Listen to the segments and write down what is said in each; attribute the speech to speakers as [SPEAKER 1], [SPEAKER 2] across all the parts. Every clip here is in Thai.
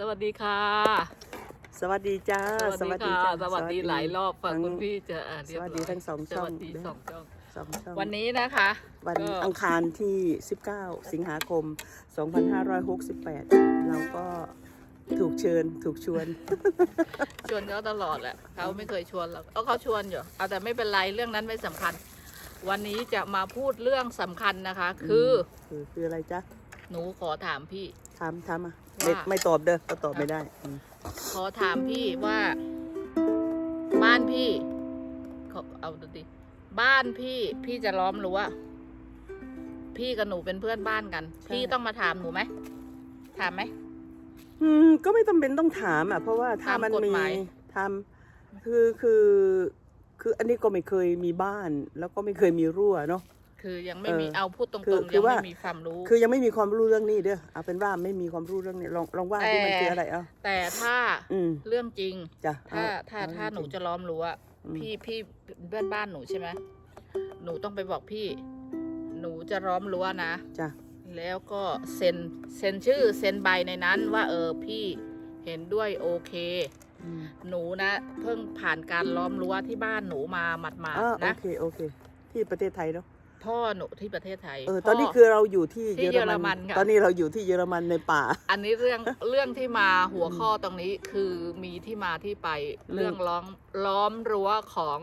[SPEAKER 1] สวัสดีค่ะ
[SPEAKER 2] สวัสดีจ้า
[SPEAKER 1] สวัสดีค่ะ
[SPEAKER 2] จ้า
[SPEAKER 1] สวัสดีหลายรอบฝาก
[SPEAKER 2] ทั้ง
[SPEAKER 1] คุณพี่จะอ่านเรียบ
[SPEAKER 2] สวัสดี
[SPEAKER 1] ร้อย
[SPEAKER 2] ทั้งสอง
[SPEAKER 1] ส
[SPEAKER 2] ช่อง
[SPEAKER 1] วัสดี
[SPEAKER 2] ด้วย
[SPEAKER 1] สองช่อง
[SPEAKER 2] สองช่อง
[SPEAKER 1] วันนี้นะคะ
[SPEAKER 2] วัน
[SPEAKER 1] ก็
[SPEAKER 2] อังคารที่ 19 สิงหาคม 2568 เราก็ถูกเชิญถูกชวน
[SPEAKER 1] ชวนเขาตลอดแหละเขาไม่เคยชวนเราเอาเขาชวนอยู่เอาแต่ไม่เป็นไรเรื่องนั้นไม่สำคัญ วันนี้จะมาพูดเรื่องสำคัญนะคะ คือ
[SPEAKER 2] คือคืออะไรจ๊ะ
[SPEAKER 1] หนูขอถามพี่
[SPEAKER 2] ถามถามอะ
[SPEAKER 1] ว่า
[SPEAKER 2] ไม่ไม่ตอบเด้อก็ตอบไม่ได้อืม
[SPEAKER 1] ขอถามพี่ว่า บ้านพี่ขอเอาดูดิบ้านพี่พี่จะล้อมรั้วพี่กับหนูเป็นเพื่อนบ้านกัน พี่ต้องมาถามหนูไหมถามไหม
[SPEAKER 2] อืมก็ไม่จำเป็นต้องถามอะ เพราะว่าถ้า
[SPEAKER 1] ตาม
[SPEAKER 2] มัน
[SPEAKER 1] กฎ
[SPEAKER 2] มี
[SPEAKER 1] หมาย
[SPEAKER 2] ทำคือคือ คืออันนี้ก็ไม่เคยมีบ้าน แล้วก็ไม่เคยมีรั่วเนาะ
[SPEAKER 1] คือยังไม่มี
[SPEAKER 2] เออ
[SPEAKER 1] เอาพูดตรง
[SPEAKER 2] คือ
[SPEAKER 1] ๆ
[SPEAKER 2] คื
[SPEAKER 1] ยั
[SPEAKER 2] องว่า
[SPEAKER 1] ไม่มีความรู้
[SPEAKER 2] คือยังไม่มีความรู้เรื่องนี้เด้อเอาเป็นว่าไม่มีความรู้เรื่องนี้ลองลองว่าที่มัน
[SPEAKER 1] แต่
[SPEAKER 2] คืออะไรเอา
[SPEAKER 1] แต่ถ้า
[SPEAKER 2] อืม
[SPEAKER 1] เรื่องจริง
[SPEAKER 2] จ้ะ
[SPEAKER 1] ถ้า
[SPEAKER 2] เอ
[SPEAKER 1] ถ้า
[SPEAKER 2] เอ
[SPEAKER 1] ถ้าหนู
[SPEAKER 2] จริง
[SPEAKER 1] จะล้อมรั้ว
[SPEAKER 2] อืม
[SPEAKER 1] พี่พี่เพื่อนบ้านหนูใช่ไหมหนูต้องไปบอกพี่ หนูจะล้อมรั้วนะ
[SPEAKER 2] จ้ะ
[SPEAKER 1] แล้วก็เซ็นเซ็นชื่อเซ็นใบในนั้นว่าเออพี่เห็นด้วยโอเค
[SPEAKER 2] อืม
[SPEAKER 1] หนูนะ เพิ่งผ่านการล้อมรั้วที่บ้านหนูมาหมาด
[SPEAKER 2] อ่า
[SPEAKER 1] ๆ
[SPEAKER 2] โอ
[SPEAKER 1] นะ
[SPEAKER 2] เคโอเค ที่ประเทศไทยเนาะ
[SPEAKER 1] พ่อหนูที่ประเทศไทย
[SPEAKER 2] เออ
[SPEAKER 1] พ่
[SPEAKER 2] ตอนนี้คือเราอยู่ที่
[SPEAKER 1] ที่
[SPEAKER 2] เยอรมัน
[SPEAKER 1] เยอรมันค่ะ
[SPEAKER 2] ตอนนี้เราอยู่ที่เยอรมันในป่า
[SPEAKER 1] อันนี้เรื่องเรื่องที่มาหัวข้อตรงนี้คือมีที่มาที่ไป
[SPEAKER 2] เรื่
[SPEAKER 1] เรื่
[SPEAKER 2] อ
[SPEAKER 1] องงล้อมล้อมรั้วของ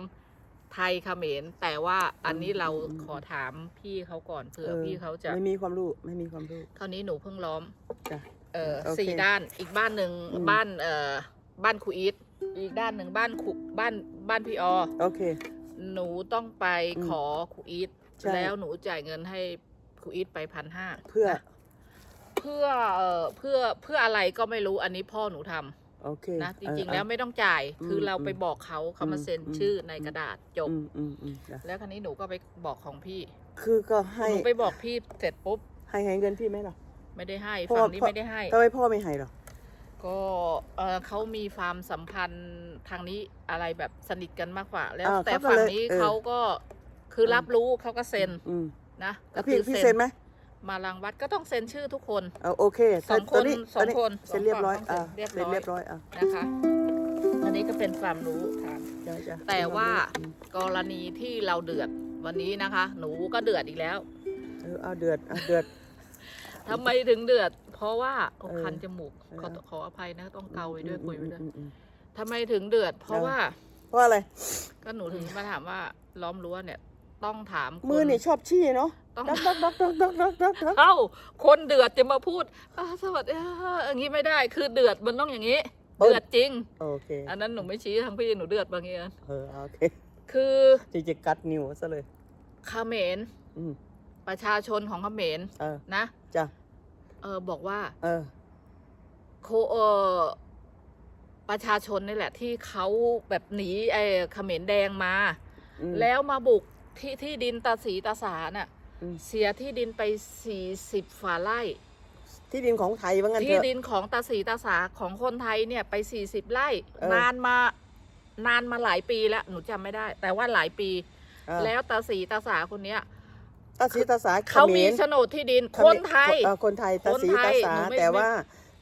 [SPEAKER 1] ไทยเขมรแต่ว่าอันนี้เรา
[SPEAKER 2] อืม
[SPEAKER 1] ขอถามพี่เขาก่อนเผื่อ
[SPEAKER 2] ออ
[SPEAKER 1] พี่เขาจะ
[SPEAKER 2] ไม่มีความรู้ไม่มีความรู้
[SPEAKER 1] คราวนี้หนูเพิ่งล้อม
[SPEAKER 2] จ้ะ
[SPEAKER 1] เออ
[SPEAKER 2] โอเค
[SPEAKER 1] สี่ด้านอีกบ้านหนึ่ง
[SPEAKER 2] อืม
[SPEAKER 1] บ้านเอ่อบ้านครูอีทอีกด้านหนึ่งบ้านครูบ้านบ้านพี่ออ
[SPEAKER 2] โอเค
[SPEAKER 1] หนูต้องไป
[SPEAKER 2] อืม
[SPEAKER 1] ขอครูอีท
[SPEAKER 2] ใช่
[SPEAKER 1] แล้วหนูจ่ายเงินให้ครูอีทไปพันห้า
[SPEAKER 2] เพื่อ
[SPEAKER 1] เพื่อเอ่อเพื่อเพื่ออะไรก็ไม่รู้อันนี้พ่อหนูทำ
[SPEAKER 2] โอเค
[SPEAKER 1] นะจ
[SPEAKER 2] เออ
[SPEAKER 1] ริง ๆ แล้วไม่ต้องจ่าย
[SPEAKER 2] อืม
[SPEAKER 1] คือเราไป
[SPEAKER 2] อืม
[SPEAKER 1] บอกเขาเขามาเซ็น
[SPEAKER 2] อืม
[SPEAKER 1] ชื่อ
[SPEAKER 2] อืม
[SPEAKER 1] ในกระดาษจบ
[SPEAKER 2] อืมอืมอืมจ้ะ
[SPEAKER 1] แล้วคราวนี้หนูก็ไปบอกของพี่
[SPEAKER 2] คือก็ให้
[SPEAKER 1] หนูไปบอกพี่เสร็จปุ๊บ
[SPEAKER 2] ให้ให้เงินพี่ไหมล่ะ
[SPEAKER 1] ไม่ได้ให้
[SPEAKER 2] พ่อ
[SPEAKER 1] ฝั่งนี้
[SPEAKER 2] พ่อ
[SPEAKER 1] ไม่ได้ให้
[SPEAKER 2] ทำไมพ่อไม่ให้หรอ
[SPEAKER 1] ก็เออเขามีความสัมพันธ์ทางนี้อะไรแบบสนิทกันมากกว่า แล้ว
[SPEAKER 2] อ่า
[SPEAKER 1] แต่
[SPEAKER 2] เขาก็
[SPEAKER 1] ฝั่ง
[SPEAKER 2] เลย
[SPEAKER 1] นี้
[SPEAKER 2] เออ
[SPEAKER 1] เขาก็ คืออ
[SPEAKER 2] ม
[SPEAKER 1] รับรู้เขาก็เซ็น
[SPEAKER 2] อืม
[SPEAKER 1] นะ
[SPEAKER 2] แล้ว
[SPEAKER 1] ก็
[SPEAKER 2] พี่
[SPEAKER 1] คือ
[SPEAKER 2] พี่เซ็นไหม
[SPEAKER 1] มารังวัดก็ต้องเซ็นชื่อทุกคน
[SPEAKER 2] เอาโอเค
[SPEAKER 1] สองคน
[SPEAKER 2] ตอนนี้
[SPEAKER 1] สอง
[SPEAKER 2] ตนี้
[SPEAKER 1] คน
[SPEAKER 2] เซ็นเรียบร้อย
[SPEAKER 1] สองฝั่
[SPEAKER 2] อ่าง
[SPEAKER 1] เรียบร้
[SPEAKER 2] เซ็
[SPEAKER 1] อย
[SPEAKER 2] นเรียบร้อยอะ
[SPEAKER 1] นะคะ อันนี้ก็เป็นความรู้ทาง
[SPEAKER 2] จ้ะจ้ะ
[SPEAKER 1] แต่ว่า
[SPEAKER 2] อืม
[SPEAKER 1] กรณีที่เราเดือดวันนี้นะคะ หนูก็เดือดอีกแล้ว
[SPEAKER 2] เออเอาเดือดเอาเดือด
[SPEAKER 1] ทำไมถึงเดือด เพราะว่าโอ้
[SPEAKER 2] เออ
[SPEAKER 1] คันจมูกขอ
[SPEAKER 2] เออ
[SPEAKER 1] ขออภัยนะต้องเกาไปด้วยคุยไปด้วย
[SPEAKER 2] อืมอืม
[SPEAKER 1] ทำไมถึงเดือด เพราะ
[SPEAKER 2] เออ
[SPEAKER 1] ว่า
[SPEAKER 2] เพราะอะไร
[SPEAKER 1] ก็หนูถึงมาถามว่าล้อมรั้วเนี่ย ต้องถามค
[SPEAKER 2] มือนี่ชอบชี้เนาะ
[SPEAKER 1] ต้อง
[SPEAKER 2] ดักดักดักดักดักดักดักดัก
[SPEAKER 1] เอ้าคนเดือดจะมาพูดอ่าสวัสดีค่ะอย่างนี้ไม่ได้คือเดือดมันต้องอย่างนี้ เดือดจริง
[SPEAKER 2] โอเค
[SPEAKER 1] อันนั้นหนูไม่ชี้ทางพี่หนูเดือดบางอย่าง
[SPEAKER 2] เออโอเค
[SPEAKER 1] คือ
[SPEAKER 2] จะจะกัดนิ้วซะเลย
[SPEAKER 1] เขมร
[SPEAKER 2] อืม
[SPEAKER 1] ประชาชนของเขมร
[SPEAKER 2] เออ
[SPEAKER 1] นะ
[SPEAKER 2] จ้ะ
[SPEAKER 1] เออบอกว่า
[SPEAKER 2] เออ
[SPEAKER 1] โคเออประชาชนนี่แหละที่เขาแบบหนีไอ้เขมรแดงมา
[SPEAKER 2] อืม
[SPEAKER 1] แล้วมาบุก ที่ที่ดินตาสีตาสาน่ะ
[SPEAKER 2] อืม
[SPEAKER 1] เสียที่ดินไปสี่สิบฝ่าไร่
[SPEAKER 2] ที่ดินของไทยว่างั้นเถ
[SPEAKER 1] ที่
[SPEAKER 2] อะ
[SPEAKER 1] ดินของตาสีตาสาของคนไทยเนี่ยไปสี่สิบไร่
[SPEAKER 2] เออ
[SPEAKER 1] นานมานานมาหลายปีแล้วหนูจำไม่ได้ แต่ว่าหลายปี
[SPEAKER 2] เออ
[SPEAKER 1] แล้วตาสีตาสาคนเนี้ย
[SPEAKER 2] ตาสีตาสา
[SPEAKER 1] เขามี
[SPEAKER 2] ข
[SPEAKER 1] โฉนดที่ดิน
[SPEAKER 2] เข
[SPEAKER 1] ค
[SPEAKER 2] ม
[SPEAKER 1] นไทย
[SPEAKER 2] เออคนไทยตาสี
[SPEAKER 1] คนไท
[SPEAKER 2] ตายสา
[SPEAKER 1] หนูไม่
[SPEAKER 2] แต่ว่า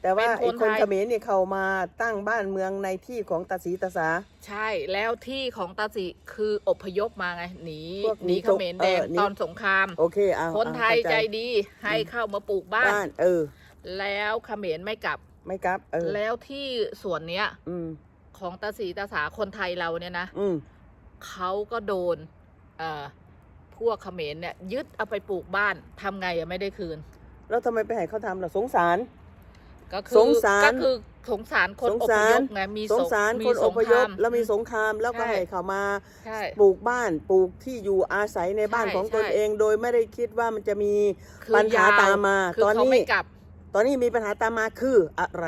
[SPEAKER 2] แต่ว่า
[SPEAKER 1] เป็น
[SPEAKER 2] ไอ้
[SPEAKER 1] คน
[SPEAKER 2] คน
[SPEAKER 1] ไทย
[SPEAKER 2] เขมรเนี่ยเขามาตั้งบ้านเมืองในที่ของตาสีตาสา
[SPEAKER 1] ใช่แล้วที่ของตาสีคืออพยพมาไงหนี
[SPEAKER 2] พวก
[SPEAKER 1] หนี
[SPEAKER 2] นี้
[SPEAKER 1] เขมรแดง
[SPEAKER 2] เออหนี
[SPEAKER 1] ตอนสงคราม
[SPEAKER 2] โอเคเอา
[SPEAKER 1] คนไทย
[SPEAKER 2] เอาเข้า
[SPEAKER 1] ใจดีให้เข้ามาปลูกบ้าน
[SPEAKER 2] บ้านเออ
[SPEAKER 1] แล้วเขมรไม่กลับ
[SPEAKER 2] ไม่กลับ เออ
[SPEAKER 1] แล้วที่ส่วนเนี้ย
[SPEAKER 2] อืม
[SPEAKER 1] ของตาสีตาสาคนไทยเราเนี่ยนะ
[SPEAKER 2] อืม
[SPEAKER 1] เขาก็โดนเอ่อพวกเขมรเนี่ยยึดเอาไปปลูกบ้านทำไงอะไม่ได้คืน
[SPEAKER 2] แล้วทำไมไปให้เขาทำล่ะสงสาร
[SPEAKER 1] ก็คื
[SPEAKER 2] สงสาร
[SPEAKER 1] ก็คือสงสารคน
[SPEAKER 2] สง
[SPEAKER 1] อ
[SPEAKER 2] สา
[SPEAKER 1] พ
[SPEAKER 2] ร
[SPEAKER 1] ยพไงมี
[SPEAKER 2] สงสาร
[SPEAKER 1] มี
[SPEAKER 2] คน
[SPEAKER 1] ส
[SPEAKER 2] องพ
[SPEAKER 1] ค
[SPEAKER 2] ย
[SPEAKER 1] รา
[SPEAKER 2] พแล้วมีสงครามแล้วก็
[SPEAKER 1] ใช่
[SPEAKER 2] ให้เขามา
[SPEAKER 1] ใช่
[SPEAKER 2] ปลูกบ้านปลูกที่อยู่อาศัยในบ้าน
[SPEAKER 1] ใช่
[SPEAKER 2] ของตน
[SPEAKER 1] ใช่
[SPEAKER 2] เอง โดยไม่ได้คิดว่ามันจะมี
[SPEAKER 1] คือ
[SPEAKER 2] ปัญหาย
[SPEAKER 1] ว
[SPEAKER 2] ตามมา
[SPEAKER 1] คือ
[SPEAKER 2] ตอน
[SPEAKER 1] เขา
[SPEAKER 2] นี้
[SPEAKER 1] ไม่กลับ
[SPEAKER 2] ตอนนี้มีปัญหาตามมาคืออะไร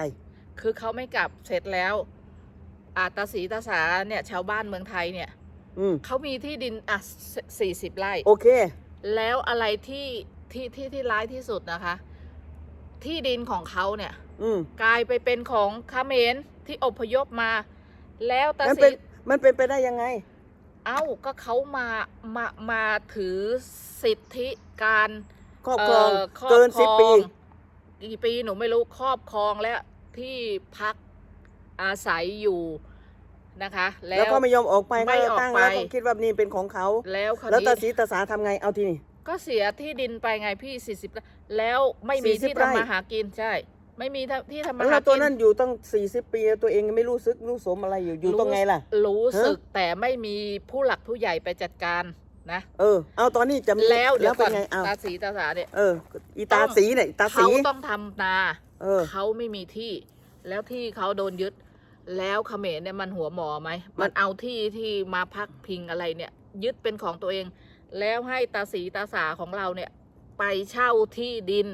[SPEAKER 1] คือเขาไม่กลับเสร็จแล้ว อาตาสีตาสาเนี่ย ชาวบ้านเมืองไทยเนี่ย
[SPEAKER 2] อืม
[SPEAKER 1] เขามีที่ดินอะสี่สิบไร่
[SPEAKER 2] โอเค
[SPEAKER 1] แล้วอะไรที่ที่ที่ที่ร้ายที่สุดนะคะ ที่ดินของเขาเนี่ย
[SPEAKER 2] อืม
[SPEAKER 1] กลายไปเป็นของเขมรที่อพยพมา แล้วตา
[SPEAKER 2] มัน
[SPEAKER 1] สี
[SPEAKER 2] เป็นมันเป็นไปได้ยังไง
[SPEAKER 1] เอ้าก็เขามามามาถือสิทธิการ
[SPEAKER 2] ครอบครอง
[SPEAKER 1] เอ่อครอบ
[SPEAKER 2] เกิน
[SPEAKER 1] คร
[SPEAKER 2] สิบ
[SPEAKER 1] อง
[SPEAKER 2] ปี
[SPEAKER 1] กี่ปีหนูไม่รู้ครอบครองและที่พักอาศัยอยู่นะคะ แล้
[SPEAKER 2] แล้ว
[SPEAKER 1] ว
[SPEAKER 2] ก็ไม่ยอมออกไป
[SPEAKER 1] ไม่
[SPEAKER 2] ก็
[SPEAKER 1] ออก
[SPEAKER 2] ตั้งแล้ว
[SPEAKER 1] ไป
[SPEAKER 2] ก็คิดว่านี่เป็นของเขา
[SPEAKER 1] แล้วคราว
[SPEAKER 2] แล้วตา
[SPEAKER 1] นี้
[SPEAKER 2] สีตาสาทำไงเอาทีนี่
[SPEAKER 1] ก็เสียที่ดินไปไงพี่สี่สิบแล้วไม่มี
[SPEAKER 2] 40
[SPEAKER 1] ที่
[SPEAKER 2] ไร่
[SPEAKER 1] ทำมาหากินใช่ ไม่มีที่ทำมา
[SPEAKER 2] แล้ว
[SPEAKER 1] หา
[SPEAKER 2] ตัว
[SPEAKER 1] กิ
[SPEAKER 2] นั้นอยู่ตั้ง40ปีตัวเองยังไม่รู้สึกรู้สมอะไรอยู่อยู่ตรงไงล่ะ
[SPEAKER 1] รู้สึกแต่ไม่มีผู้หลักผู้ใหญ่ไปจัดการนะ
[SPEAKER 2] เออ เอาตอนนี้จะมี
[SPEAKER 1] แล้วเดี๋ยว
[SPEAKER 2] เป็
[SPEAKER 1] ก่อนน
[SPEAKER 2] ไงเอา
[SPEAKER 1] ตาสีตาสาเนี่ย
[SPEAKER 2] เออ อีตาสีเนี่ยอีตาสี
[SPEAKER 1] เขาต้องทำนา
[SPEAKER 2] เออ
[SPEAKER 1] เขาไม่มีที่ แล้วที่เขาโดนยึด แล้วเขมรเนี่ยมันหัวหมอไหม
[SPEAKER 2] มั
[SPEAKER 1] มันนเอาที่ที่มาพักพิงอะไรเนี่ย ยึดเป็นของตัวเอง แล้วให้ตาสีตาสาของเราเนี่ย ไปเช่าที่ดิน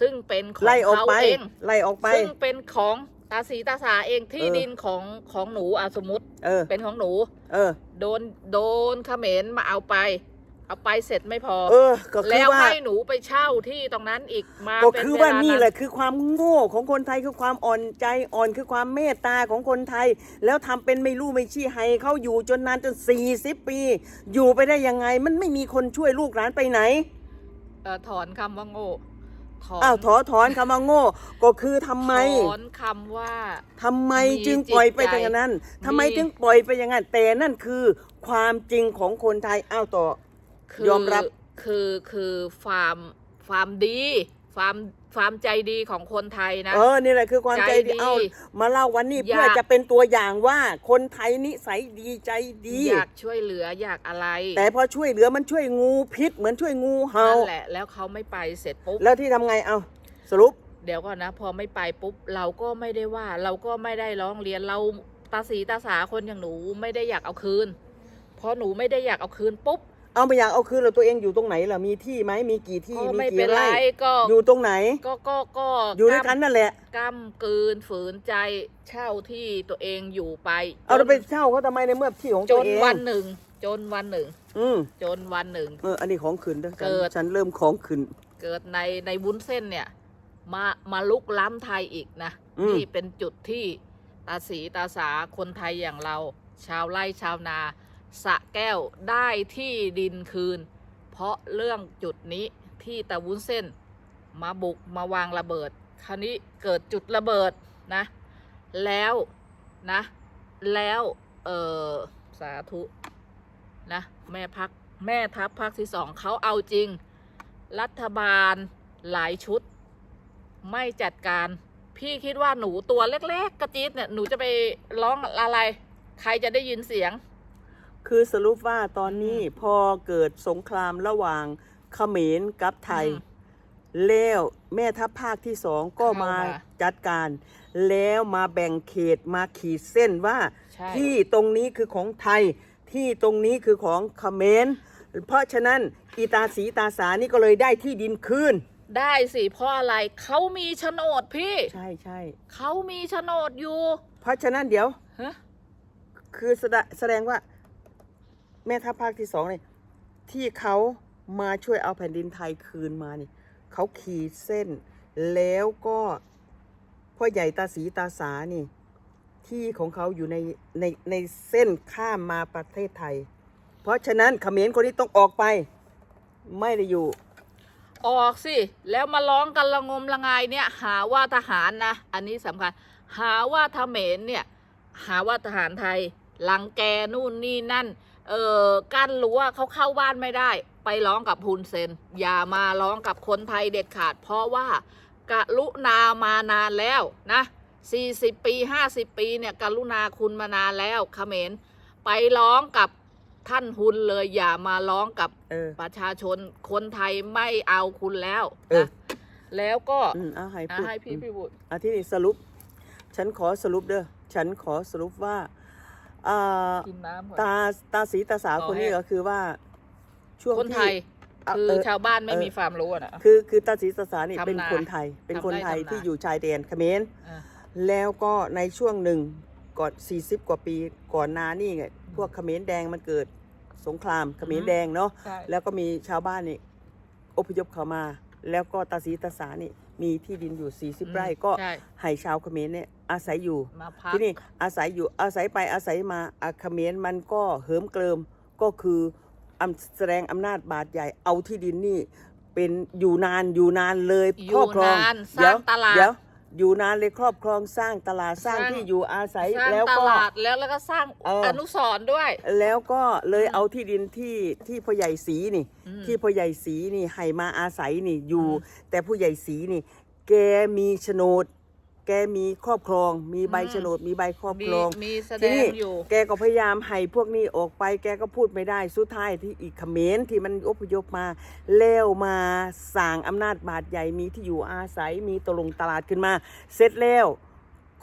[SPEAKER 1] ซึ่งเป็นของ
[SPEAKER 2] ไล่ออก
[SPEAKER 1] เขา
[SPEAKER 2] ไป
[SPEAKER 1] เอง
[SPEAKER 2] ไล่ออกไป
[SPEAKER 1] ซึ่งเป็นของตาสีตาสาเองที่
[SPEAKER 2] เออ
[SPEAKER 1] ดินของของหนูอาสมมติ
[SPEAKER 2] เออ
[SPEAKER 1] เป็นของหนู
[SPEAKER 2] เออ
[SPEAKER 1] โดนโดนเขมรมาเอาไป เอาไปเสร็จไม่พอ
[SPEAKER 2] เออ ก็คือ
[SPEAKER 1] แล้ว
[SPEAKER 2] ว่า
[SPEAKER 1] ให้หนูไปเช่าที่ตรงนั้นอีกมา
[SPEAKER 2] ก็
[SPEAKER 1] เป็น
[SPEAKER 2] คือ
[SPEAKER 1] เว
[SPEAKER 2] ว่า
[SPEAKER 1] ลา
[SPEAKER 2] นี่
[SPEAKER 1] นั้น
[SPEAKER 2] แหละคือความโง่ของคนไทยคือความอ่อนใจอ่อนคือความเมตตาของคนไทย แล้วทำเป็นไม่รู้ไม่ชี้ให้เขาอยู่จนนานจน 40 ปี อยู่ไปได้ยังไง มันไม่มีคนช่วยลูกหลานไปไหน
[SPEAKER 1] เอ่อถอนคำว่าโง่ถอน
[SPEAKER 2] อ้าวถอถอนคำว่าโง่ก็คือทำไม
[SPEAKER 1] ถอนคำว่า
[SPEAKER 2] ทำไม
[SPEAKER 1] มี
[SPEAKER 2] จึงปล่อยไป
[SPEAKER 1] จิตใจ
[SPEAKER 2] อย่างนั้นทำไม
[SPEAKER 1] มี
[SPEAKER 2] จึงปล่อยไปอย่างนั้น แต่นั่นคือความจริงของคนไทย อ้าวต่อ
[SPEAKER 1] คือ ย
[SPEAKER 2] อมรับ
[SPEAKER 1] คือคือความความดีความความใจดีของคนไทยนะ
[SPEAKER 2] เออ นี่แหละคือความใจ
[SPEAKER 1] ใจดี
[SPEAKER 2] ดีเอามาเล่าวันนี้
[SPEAKER 1] อยาก
[SPEAKER 2] เพื่อจะเป็นตัวอย่างว่าคนไทยนิสัยดีใจดี
[SPEAKER 1] อยากช่วยเหลืออยากอะไร
[SPEAKER 2] แต่พอช่วยเหลือมันช่วยงูพิษ เหมือนช่วยงูเห่า
[SPEAKER 1] นั่นแหละ แล้วเขาไม่ไปเสร็จปุ๊บ
[SPEAKER 2] แล้วที่ทำไงเอาสรุป
[SPEAKER 1] เดี๋ยวก่อนนะ พอไม่ไปปุ๊บ เราก็ไม่ได้ว่า เราก็ไม่ได้ร้องเรียนเราตาสีตาสาคนอย่างหนูไม่ได้อยากเอาคืนเพราะหนูไม่ได้อยากเอาคืนปุ๊บ
[SPEAKER 2] เอาไปอยากเอาคืนเราตัวเองอยู่ตรงไหนล่ะมีที่ไหมมีกี่ที่
[SPEAKER 1] ก็
[SPEAKER 2] มี
[SPEAKER 1] ไม่
[SPEAKER 2] กี่
[SPEAKER 1] เป็นไร
[SPEAKER 2] ไร่
[SPEAKER 1] ก็
[SPEAKER 2] อยู่ตรงไหน
[SPEAKER 1] ก็ก็ก็
[SPEAKER 2] อยู่ด้วยกันนั่นแหละ
[SPEAKER 1] ก้ำกืนฝืนใจเช่าที่ตัวเองอยู่ไป
[SPEAKER 2] เอาเรา
[SPEAKER 1] จน
[SPEAKER 2] ไปเช่าเขาทำไมในเมื่อที่ของ
[SPEAKER 1] จ
[SPEAKER 2] ตัวนเอง
[SPEAKER 1] วันหนึ่ง จนวันหนึ่ง
[SPEAKER 2] อืม
[SPEAKER 1] จนวันหนึ่ง
[SPEAKER 2] เอออันนี้ของขืนด้วยกัน
[SPEAKER 1] เกิด
[SPEAKER 2] ฉันเริ่มของขืน
[SPEAKER 1] เกิดในในวุ้นเส้นเนี่ย มามาลุกล้ำไทยอีกนะ
[SPEAKER 2] อืม
[SPEAKER 1] นี่เป็นจุดที่ตาสีตาสาคนไทยอย่างเรา ชาวไร่ชาวนา สะแก้วได้ที่ดินคืน เพราะเรื่องจุดนี้ที่ตาวุ้นเส้น มาบุกมาวางระเบิด คราวนี้เกิดจุดระเบิดนะ แล้วนะ แล้วเออสาธุนะแม่พักแม่ทัพภาคที่สองเขาเอาจริง รัฐบาลหลายชุด ไม่จัดการ พี่คิดว่าหนูตัวเล็ก ๆ กระจี๊ดเนี่ย หนูจะไปร้องอะไร ใครจะได้ยินเสียง
[SPEAKER 2] คือสรุปว่าตอนนี้พอเกิดสงครามระหว่างเขมรกับไทย
[SPEAKER 1] อืม
[SPEAKER 2] แล้วแม่ทัพภาคที่สองก็
[SPEAKER 1] เข้ามา
[SPEAKER 2] มาจัดการ แล้วมาแบ่งเขตมาขีดเส้นว่า
[SPEAKER 1] ใช่
[SPEAKER 2] ที่ตรงนี้คือของไทยที่ตรงนี้คือของเขมรเพราะฉะนั้นอีตาสีตาสานี่ก็เลยได้ที่ดินคืน
[SPEAKER 1] ได้สิเพราะอะไรเขามีโฉนดพี่
[SPEAKER 2] ใช่ใช่
[SPEAKER 1] เขามีโฉนดอยู่
[SPEAKER 2] เพราะฉะนั้นเดี๋ยว
[SPEAKER 1] ฮะ
[SPEAKER 2] คือแสดงแสดงว่า แม่ทัพภาคที่สองเนี่ยที่เขามาช่วยเอาแผ่นดินไทยคืนมานี่เขาขีดเส้น แล้วก็พ่อใหญ่ตาสีตาสานี่ ที่ของเขาอยู่ในในในเส้นข้ามมาประเทศไทย เพราะฉะนั้นเขมรคนนี้ต้องออกไป ไม่ได้อยู่
[SPEAKER 1] ออกสิ แล้วมาร้องกันละงมละงายเนี่ย หาว่าทหารนะ อันนี้สำคัญ หาว่าทเขมรเนี่ย หาว่าทหารไทยลังแกนู่นนี่นั่น เออกั้นรั้วเขาเข้าบ้านไม่ได้ ไปร้องกับฮุนเซน อย่ามาร้องกับคนไทยเด็ดขาด เพราะว่ากรุณามานานแล้วนะ40ปี50ปีเนี่ยกรุณาคุณมานานแล้วเขมรไปร้องกับท่านฮุนเลยอย่ามาร้องกับ
[SPEAKER 2] เออ
[SPEAKER 1] ประชาชนคนไทยไม่เอาคุณแล้ว
[SPEAKER 2] เออ
[SPEAKER 1] นะแล้วก็
[SPEAKER 2] อืมเอาให้
[SPEAKER 1] อะ
[SPEAKER 2] พูด
[SPEAKER 1] ให้พี่
[SPEAKER 2] อืม
[SPEAKER 1] พี่บุตร
[SPEAKER 2] อาที่นี่สรุป ฉันขอสรุปเด้อ ฉันขอสรุปว่า อ่า
[SPEAKER 1] กินน้ำก่อน
[SPEAKER 2] ตาตาสีตาสาว
[SPEAKER 1] ต่อ
[SPEAKER 2] คนนี้
[SPEAKER 1] ให้
[SPEAKER 2] ก็คือว่า ช่วง
[SPEAKER 1] คนไท
[SPEAKER 2] ที่
[SPEAKER 1] ย
[SPEAKER 2] เอ่อ
[SPEAKER 1] คือ
[SPEAKER 2] เออ
[SPEAKER 1] ชาวบ้านไม่
[SPEAKER 2] เออ
[SPEAKER 1] มีความรู้อะนะ
[SPEAKER 2] คือคือตาสีตาสานี่
[SPEAKER 1] ทำนา
[SPEAKER 2] เป็นคนไทย เป็นคนไทย
[SPEAKER 1] ทำไร่ทำนา
[SPEAKER 2] ที่อยู่ชายแดนเขมร
[SPEAKER 1] อะ
[SPEAKER 2] แล้วก็ในช่วงหนึ่งก่อน 40 กว่าปีก่อนหนานี่ไงพวกเขมรแดงมันเกิดสงครามเขมรแดงเนาะ
[SPEAKER 1] ใช่
[SPEAKER 2] แล้วก็มีชาวบ้านนี่อพยพเข้ามา แล้วก็ตาสีตาสานี่ มีที่ดินอยู่ 40 ไร่ก็
[SPEAKER 1] ใช่
[SPEAKER 2] ให้ชาวเขมรเนี่ยอาศัยอยู่
[SPEAKER 1] มาพัก
[SPEAKER 2] ที่นี่อาศัยอยู่อาศัยไปอาศัยมาอาเขมรมันก็เหิมเกริมก็คืออำแสดงอำนาจบาดใหญ่เอาที่ดินนี่เป็นอยู่นานอยู่นานเลย
[SPEAKER 1] อ
[SPEAKER 2] ครอยู่บครอง
[SPEAKER 1] นานส
[SPEAKER 2] เดี๋
[SPEAKER 1] ร้า
[SPEAKER 2] ยว
[SPEAKER 1] งตลาด
[SPEAKER 2] เดี๋ยว อยู่นานเลยครอบครองสร้างตลาดสร้าง
[SPEAKER 1] สร้าง
[SPEAKER 2] ที่อยู่อาศัย
[SPEAKER 1] สร้าง
[SPEAKER 2] แล้ว
[SPEAKER 1] ต
[SPEAKER 2] ก็
[SPEAKER 1] ลาดแล้วแล้วก็สร้าง
[SPEAKER 2] เอออ
[SPEAKER 1] อนุสรณ์ด้วย
[SPEAKER 2] แล้วก็เลย
[SPEAKER 1] อืม
[SPEAKER 2] เอาที่ดินที่ที่พ่อใหญ่ศรีนี่
[SPEAKER 1] อืม
[SPEAKER 2] ที่พ่อใหญ่ศรีนี่ให้มาอาศัยนี่อยู่
[SPEAKER 1] อืม
[SPEAKER 2] แต่ผู้ใหญ่ศรีนี่ แกมีโฉนด แกมีครอบครอง มีใบ
[SPEAKER 1] อืม
[SPEAKER 2] โฉนดมีใบครอบ
[SPEAKER 1] มี
[SPEAKER 2] ครอง
[SPEAKER 1] มีแสด
[SPEAKER 2] ที
[SPEAKER 1] ง
[SPEAKER 2] นี้
[SPEAKER 1] อยู่
[SPEAKER 2] แกก็พยายามให้พวกนี้ออกไป แกก็พูดไม่ได้ สุดท้ายที่อีกเขมรที่มันอพยพมาแล้วมาสั่งอำนาจบาดใหญ่มีที่อยู่อาศัยมีตกลงตลาดขึ้นมา เสร็จแล้ว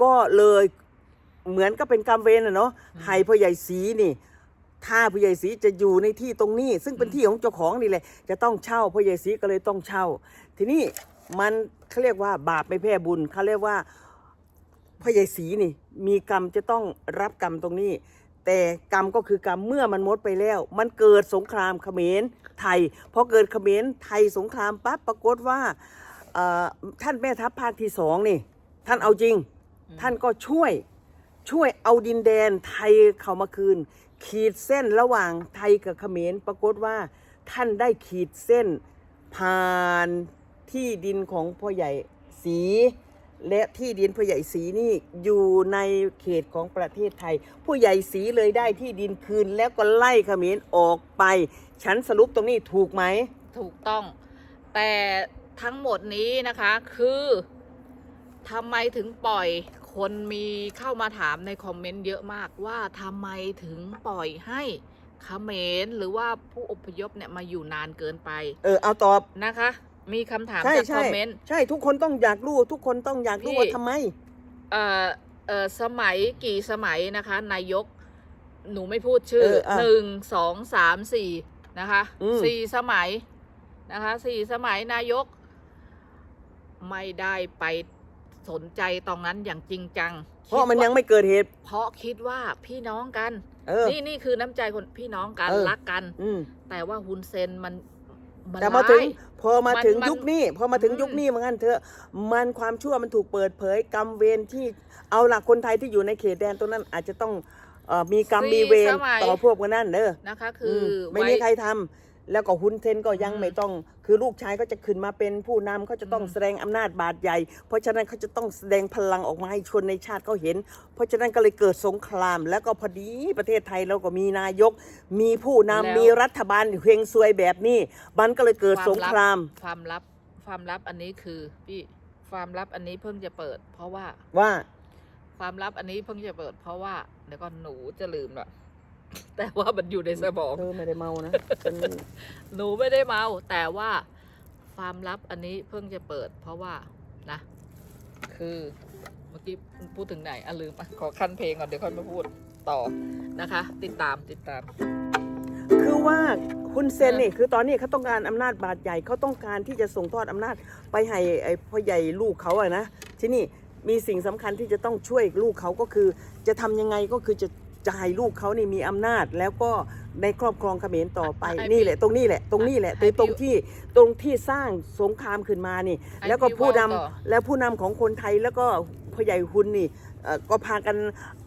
[SPEAKER 2] ก็เลยเหมือนก็เป็นกรรมเวรนะเนาะ
[SPEAKER 1] อืม
[SPEAKER 2] ให้พ่อใหญ่ศรีนี่ถ้าพ่อใหญ่ศรีจะอยู่ในที่ตรงนี้ ซึ่งเป็น
[SPEAKER 1] อืม
[SPEAKER 2] ที่ของเจ้าของนี่แหละจะต้องเช่าพ่อใหญ่ศรีก็เลยต้องเช่า ทีนี้ มันเขาเรียกว่าบาปไม่แพ้บุญเขาเรียกว่าพ่อใหญ่ศรีนี่ มีกรรมจะต้องรับกรรมตรงนี้ แต่กรรมก็คือกรรมเมื่อมันหมดไปแล้ว มันเกิดสงครามเขมรไทยพอเกิดเขมรไทยสงครามปั๊บปรากฏว่าเอ่อท่านแม่ทัพภาคที่สองนี่ ท่านเอาจริง
[SPEAKER 1] อืม
[SPEAKER 2] ท่านก็ช่วยช่วยเอาดินแดนไทยเข้ามาคืน ขีดเส้นระหว่างไทยกับเขมรปรากฏว่า ท่านได้ขีดเส้นผ่าน ที่ดินของพ่อใหญ่ศรีและที่ดินพ่อใหญ่ศรีนี่อยู่ในเขตของประเทศไทย ผู้ใหญ่ศรีเลยได้ที่ดินคืนแล้วก็ไล่เขมรออกไป ฉันสรุปตรงนี้ถูกไหม
[SPEAKER 1] ถูกต้อง แต่ทั้งหมดนี้นะคะคือทำไมถึงปล่อยคนมีเข้ามาถามในคอมเมนต์เยอะมากว่าทำไมถึงปล่อยให้เขมรหรือว่าผู้อพยพเนี่ยมาอยู่นานเกินไป
[SPEAKER 2] เออเอาตอบ
[SPEAKER 1] นะคะ มีคำถาม
[SPEAKER 2] ใช่
[SPEAKER 1] จากค
[SPEAKER 2] ใช่
[SPEAKER 1] อมเมนต์
[SPEAKER 2] ใช่ทุกคนต้องอยากรู้ ทุกคนต้องอยากรู้
[SPEAKER 1] พี่
[SPEAKER 2] ว่าทำไม
[SPEAKER 1] เอ่อเอ่อสมัยกี่สมัยนะคะ นายก หนูไม่พูดชื่อ
[SPEAKER 2] เอออะ
[SPEAKER 1] หนึ่งสองสามสี่นะคะ
[SPEAKER 2] อืม
[SPEAKER 1] สี่สมัยนะคะสี่สมัยนายก ไม่ได้ไปสนใจตรงนั้นอย่างจริงจัง
[SPEAKER 2] เพราะมัน
[SPEAKER 1] คิดว่
[SPEAKER 2] ยังไม่เกิดเหตุ
[SPEAKER 1] เพราะคิดว่าพี่น้องกัน
[SPEAKER 2] เออ
[SPEAKER 1] นี่นี่คือน้ำใจคนพี่น้องกัน
[SPEAKER 2] เออ
[SPEAKER 1] รักกัน
[SPEAKER 2] อืม
[SPEAKER 1] แต่ว่าฮุนเซนมันมัน
[SPEAKER 2] แต่มาถึง
[SPEAKER 1] ร้าย
[SPEAKER 2] พอมาถึง
[SPEAKER 1] มัน
[SPEAKER 2] ยุคนี้ พอมาถึง
[SPEAKER 1] อืม
[SPEAKER 2] ยุคนี้เหมือนกันเถอะ มันความชั่วมันถูกเปิดเผยกรรมเวรที่เอาหลักคนไทยที่อยู่ในเขตแดนตรงนั้นอาจจะต้องเอ่อมีกรรม
[SPEAKER 1] สี่
[SPEAKER 2] มีเวร
[SPEAKER 1] สมัย
[SPEAKER 2] ต่อพวกมันนั่นเด้อ
[SPEAKER 1] นะคะ คือ
[SPEAKER 2] ม
[SPEAKER 1] อ
[SPEAKER 2] ไม่มีใครทำ แล้วก็ฮุนเซนก็ยัง
[SPEAKER 1] อืม
[SPEAKER 2] ไม่ต้อง คือลูกชายก็จะขึ้นมาเป็นผู้นำเขาจะต้อง
[SPEAKER 1] อืม
[SPEAKER 2] แสดงอำนาจบาดใหญ่ เพราะฉะนั้นเขาจะต้องแสดงพลังออกมาให้ชนในชาติเขาเห็น เพราะฉะนั้นก็เลยเกิดสงคราม แล้วก็พอดีประเทศไทยเราก็มีนายก มีผู้นำ
[SPEAKER 1] แล้ว
[SPEAKER 2] มีรัฐบาลเฮงซวยแบบนี้ มันก็เลยเกิดสงคราม
[SPEAKER 1] ความลับความลับอันนี้คือพี่ความลับอันนี้เพิ่งจะเปิด เพราะว่า
[SPEAKER 2] ว่า
[SPEAKER 1] ความลับอันนี้เพิ่งจะเปิด เพราะว่าเดี๋ยวก็หนูจะลืมละ แต่ว่ามันอยู่ในสมอง
[SPEAKER 2] เธอไม่ได้เมานะฉัน
[SPEAKER 1] หนูไม่ได้เมา แต่ว่าความลับอันนี้เพิ่งจะเปิด เพราะว่านะ คือเมื่อกี้พูดถึงไหนอะลืมอะขอขั้นเพลงก่อนเดี๋ยวค่อยมาพูดต่อนะคะ ติดตามติดตาม
[SPEAKER 2] คือว่าคุณเซน
[SPEAKER 1] เออ
[SPEAKER 2] นี่คือตอนนี้เขาต้องการอำนาจบาดใหญ่เขาต้องการที่จะส่งทอดอำนาจไปให้ไอ้พ่อใหญ่ลูกเขาอะนะที่นี่มีสิ่งสำคัญที่จะต้องช่วยลูกเขาก็คือ จะทำยังไงก็คือจะ จะให้ลูกเขานี่มีอำนาจ แล้วก็ในครอบครองเขมรต่อไป
[SPEAKER 1] ให้
[SPEAKER 2] นี่
[SPEAKER 1] พี่
[SPEAKER 2] แหละ ตรงนี้แหละ ตรงนี้แหละ
[SPEAKER 1] ให้พี่
[SPEAKER 2] ตรงที่ตรงที่สร้างสงครามขึ้นมานี่
[SPEAKER 1] ให้
[SPEAKER 2] แล้วก็
[SPEAKER 1] พี่
[SPEAKER 2] ผู้นำ
[SPEAKER 1] ว่าต่อ
[SPEAKER 2] แล้วผู้นำของคนไทยแล้วก็พ่อใหญ่หุนนี่เอ่อก็พากัน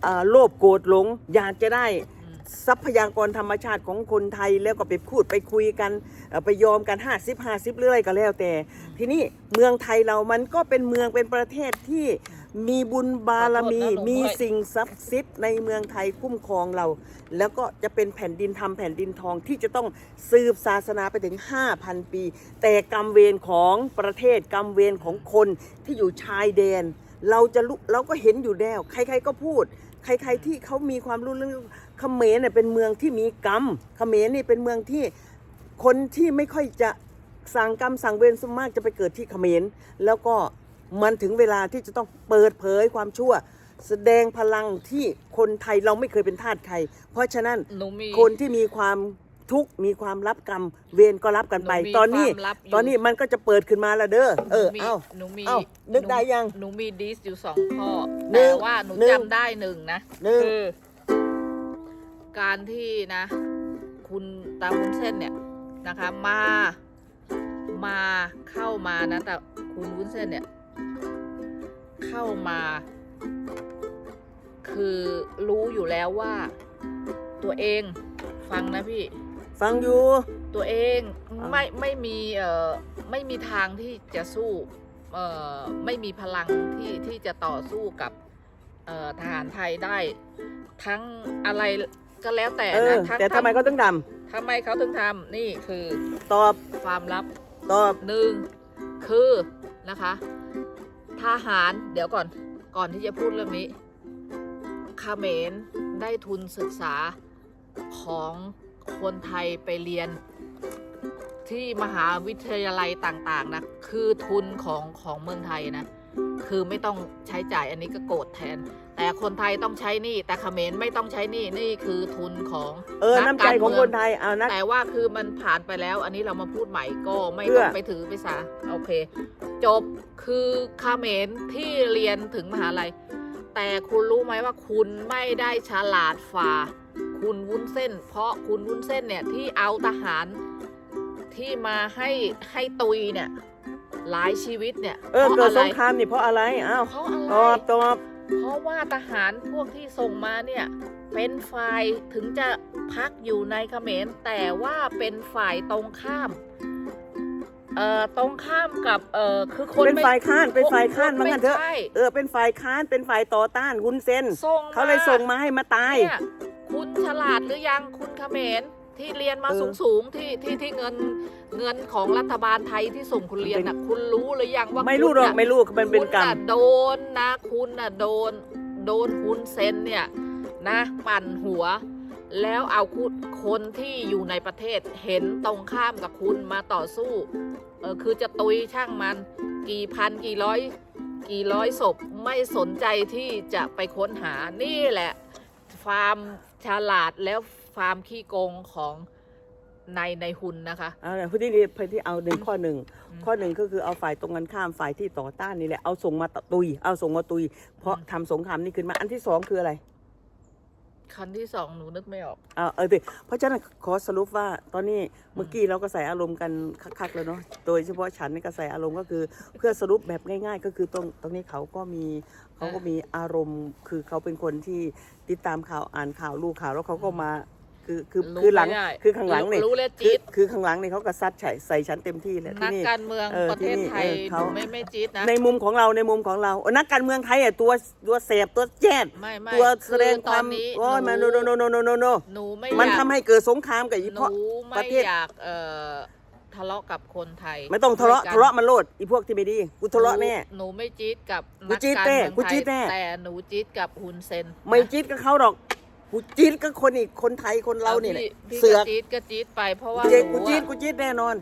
[SPEAKER 2] เอ่อโลภโกรธหลงอยากจะได้
[SPEAKER 1] อืม
[SPEAKER 2] ทรัพยากรธรรมชาติของคนไทยแล้วก็ไปพูดไปคุยกันเอ่อไปยอมกัน 50 50เรื่อยก็แล้วแต่ ทีนี้เมืองไทยเรามันก็เป็นเมืองเป็นประเทศที่ มีบุญบารมี
[SPEAKER 1] ขอโทษนะหนู
[SPEAKER 2] มี
[SPEAKER 1] ด้วย
[SPEAKER 2] สิ่งศักดิ์สิทธิ์ในเมืองไทยคุ้มครองเรา แล้วก็จะเป็นแผ่นดินทำแผ่นดินทองที่จะต้องสืบศาสนาไปถึง 5,000 ปี แต่กรรมเวรของประเทศกรรมเวรของคนที่อยู่ชายแดน เราจะรู้เราก็เห็นอยู่แล้ว ใครๆก็พูด ใครๆที่เขามีความรู้เรื่องเขมรเนี่ยเป็นเมืองที่มีกรรมเขมรนี่เป็นเมืองที่คนที่ไม่ค่อยจะสั่งกรรมสั่งเวรสวนมากจะไปเกิดที่เขมรแล้วก็ มันถึงเวลาที่จะต้องเปิดเผยความชั่ว แสดงพลังที่คนไทยเราไม่เคยเป็นทาสใคร เพราะฉะนั้น
[SPEAKER 1] หนูมี
[SPEAKER 2] คนที่มีความทุกข์มีความรับกรรม เวรก็รับกันไป
[SPEAKER 1] หนูมี
[SPEAKER 2] ตอนนี้
[SPEAKER 1] ความลับอยู่
[SPEAKER 2] ตอนนี้มันก็จะเปิดขึ้นมาแล้วเด้อเออ
[SPEAKER 1] หนูมี
[SPEAKER 2] เอ้า
[SPEAKER 1] หนูมี
[SPEAKER 2] เอ้านึกได้ยัง
[SPEAKER 1] หนูมีดิสอยู่สองข้อ
[SPEAKER 2] หนึ่
[SPEAKER 1] แต่
[SPEAKER 2] ง
[SPEAKER 1] ว่าหนู
[SPEAKER 2] หนึ่ง
[SPEAKER 1] จำได้หนึ่งนะ
[SPEAKER 2] หนึ่ง
[SPEAKER 1] คือการที่นะ คุณตาวุ้นเส้นเนี่ยนะคะ มา มาเข้ามานะแต่คุณวุ้นเส้นเนี่ย เข้ามา คือรู้อยู่แล้วว่า ตัวเองฟังนะพี่
[SPEAKER 2] ฟังอยู่
[SPEAKER 1] ตัวเอง
[SPEAKER 2] อ่า
[SPEAKER 1] ไม่ไม่มีเอ่อไม่มีทางที่จะสู้เอ่อไม่มีพลังที่ที่จะต่อสู้กับเอ่อทหารไทยได้ ทั้งอะไรก็แล้วแต่
[SPEAKER 2] เออ
[SPEAKER 1] นะทั้ง
[SPEAKER 2] แต่ทำไมเขาต้องด
[SPEAKER 1] ทำไมเขาถึงทำนี่คือำ
[SPEAKER 2] ตอบ
[SPEAKER 1] ความลับ
[SPEAKER 2] ตอบ
[SPEAKER 1] หนึ่งคือนะคะ ทหาร เดี๋ยวก่อนก่อนที่จะพูดเรื่องนี้เขมรได้ทุนศึกษาของคนไทยไปเรียนที่มหาวิทยาลัยต่าง ๆ นะ คือทุนของของเมืองไทยนะ คือไม่ต้องใช้จ่ายอันนี้ก็โกรธแทน แต่คนไทยต้องใช้หนี่ แต่เขมรไม่ต้องใช้หนี่นี่คือทุนของ
[SPEAKER 2] เออ
[SPEAKER 1] ก
[SPEAKER 2] น้ำใจ
[SPEAKER 1] การ
[SPEAKER 2] ของ
[SPEAKER 1] เมื
[SPEAKER 2] คนไทยเอานะ
[SPEAKER 1] แต่ว่าคือมันผ่านไปแล้ว อันนี้เรามาพูดใหม่ก็ไม่
[SPEAKER 2] เพื่
[SPEAKER 1] ต้
[SPEAKER 2] อ
[SPEAKER 1] องไปถือไปสาโอเค จบคือเขมรที่เรียนถึงมหาลัยแต่คุณรู้ไหมว่าคุณไม่ได้ฉลาดฝ่า คุณวุ้นเส้น เพราะคุณวุ้นเส้นเนี่ยที่เอาทหารที่มาให้ให้ตุยเนี่ย หลายชีวิตเนี่ย
[SPEAKER 2] เออ
[SPEAKER 1] พ
[SPEAKER 2] เกิ
[SPEAKER 1] ราะ
[SPEAKER 2] ด
[SPEAKER 1] อะไร
[SPEAKER 2] สงครามนี่เพราะอะไรอ้าว
[SPEAKER 1] เพราะอะไร
[SPEAKER 2] ตอบตอบ
[SPEAKER 1] เพราะว่าทหารพวกที่ส่งมาเนี่ยเป็นฝ่ายถึงจะพักอยู่ในเขมรแต่ว่าเป็นฝ่ายตรงข้ามเอ่อตรงข้ามกับเอ่อคือคน
[SPEAKER 2] เป็น
[SPEAKER 1] ไม่
[SPEAKER 2] ฝ่ายค้านเป็นฝ่ายค้าน
[SPEAKER 1] ค
[SPEAKER 2] ว่างั้นเถอะ
[SPEAKER 1] ไม่ใช่
[SPEAKER 2] เออเป็นฝ่ายค้านเป็นฝ่ายต่อต้านคุณเซน
[SPEAKER 1] ส่งม
[SPEAKER 2] เขาเลยส่งมาให้มาตาย
[SPEAKER 1] เนี่ยคุณฉลาดหรือยังคุณเขมร ที่เรียนมา
[SPEAKER 2] เออ
[SPEAKER 1] สูงสูงๆที่ที่ที่เงินเงินของรัฐบาลไทยที่ส่งคุณเรียนน่ะ คุณรู้หรือยังว่า
[SPEAKER 2] ไม่รู้หรอก
[SPEAKER 1] คุณน่ะ
[SPEAKER 2] ไม่รู้มันเป็นกรร
[SPEAKER 1] คุณ
[SPEAKER 2] ม
[SPEAKER 1] น่ะโดนนะคุณน่ะโดน โดนฮุนเซนเนี่ยนะปั่นหัว แล้วเอาคุณคนที่อยู่ในประเทศเห็นตรงข้ามกับคุณมาต่อสู้เออคือจะตุยช่างมัน กี่พันกี่ร้อย กี่ร้อยศพไม่สนใจที่จะไปค้นหานี่แหละฟาร์มฉลาดแล้ว ฟาร์มขี้โกงของในในหุนนะคะ
[SPEAKER 2] เอาละพื้นที่นี้พื้นที่เอาหนึ่งข้อหนึ่ง
[SPEAKER 1] อืม
[SPEAKER 2] ข้อหนึ่งก็คือเอาฝ่ายตรงกันข้ามฝ่ายที่ต่อต้านนี่แหละเอาส่งมาตุย เอาส่งมาตุย เพราะ
[SPEAKER 1] อืม
[SPEAKER 2] ทำสงครามนี่ขึ้นมาอันที่สองคืออะไร
[SPEAKER 1] คันที่สองหนูนึกไม่ออก
[SPEAKER 2] เอาเออดิเพราะฉะนั้นขอสรุปว่าตอนนี้เมื่อกี้เราก็ใส่อารมณ์กันคักๆแล้วเนาะโดยเฉพาะฉันนี่ก็ใส่อารมณ์ก็คือ เพื่อสรุปแบบง่าย ๆ ก็คือตรงตรงนี้เขาก็มีเขาก็มีอารมณ์คือเขาเป็นคนที่ติดตามข่าวอ่านข่าวรู้ข่าวแล้วเขาก็มา คือคือ
[SPEAKER 1] รู้
[SPEAKER 2] คือหลัง
[SPEAKER 1] ไม่ได้
[SPEAKER 2] คือข้างหลังนี่
[SPEAKER 1] รู้แล้ว
[SPEAKER 2] คือ
[SPEAKER 1] จี๊ด
[SPEAKER 2] คือข้างหลังนี่เขาก็ซัดใส่ใส่ฉันเต็มที่เลยที่
[SPEAKER 1] นัก
[SPEAKER 2] นี่
[SPEAKER 1] การเมือง
[SPEAKER 2] เออ
[SPEAKER 1] ประเทศ
[SPEAKER 2] ที่นี่
[SPEAKER 1] ไทย
[SPEAKER 2] เออ
[SPEAKER 1] ห
[SPEAKER 2] เขา
[SPEAKER 1] นูไม่ไม่จี๊ดนะ
[SPEAKER 2] ในมุมของเราในมุมของเราเออนักการเมืองไทยอะตัวตัวเสพตัวแจ๊ด
[SPEAKER 1] ไม่ไม่
[SPEAKER 2] ตัวแสดง
[SPEAKER 1] คือ
[SPEAKER 2] ความ
[SPEAKER 1] ตอนนี้
[SPEAKER 2] โอ้ย
[SPEAKER 1] ห
[SPEAKER 2] มาโนโนโนโนโนโนโน
[SPEAKER 1] หนูไม่
[SPEAKER 2] มัน
[SPEAKER 1] อยาก
[SPEAKER 2] ทำให้เกิดสงครามกับอี
[SPEAKER 1] ห
[SPEAKER 2] เพราะ
[SPEAKER 1] นู
[SPEAKER 2] ป
[SPEAKER 1] ไม่
[SPEAKER 2] ระเทศ
[SPEAKER 1] อยากเอ่อทะเลาะกับคนไทย
[SPEAKER 2] ไม่ต้องทะเลาะ
[SPEAKER 1] ด้วยกัน
[SPEAKER 2] ทะเลาะมันโลดอีพวกที่ไม่ดีกูทะเลาะแน่
[SPEAKER 1] หนูไม่จี๊ดกับ
[SPEAKER 2] กู
[SPEAKER 1] นัก
[SPEAKER 2] จี๊ด
[SPEAKER 1] การ
[SPEAKER 2] แน่
[SPEAKER 1] เมือง
[SPEAKER 2] กู
[SPEAKER 1] ไท
[SPEAKER 2] จี๊
[SPEAKER 1] ย
[SPEAKER 2] ดแน่
[SPEAKER 1] แต่หนูจี๊ดกับฮุนเซน
[SPEAKER 2] ไม่
[SPEAKER 1] นะ
[SPEAKER 2] จี๊ดก็เขาหรอก กูจี๊ดก็คนอีกคนไทยคนเราเนี่ยแหละ
[SPEAKER 1] พี่
[SPEAKER 2] เสื
[SPEAKER 1] พี่
[SPEAKER 2] อก
[SPEAKER 1] ก็จี๊ดก็จี๊ดไปเพราะว่า
[SPEAKER 2] เจ๊
[SPEAKER 1] ห
[SPEAKER 2] กู
[SPEAKER 1] นู
[SPEAKER 2] จี๊ด
[SPEAKER 1] อะ
[SPEAKER 2] กูจี๊ดแน่นอน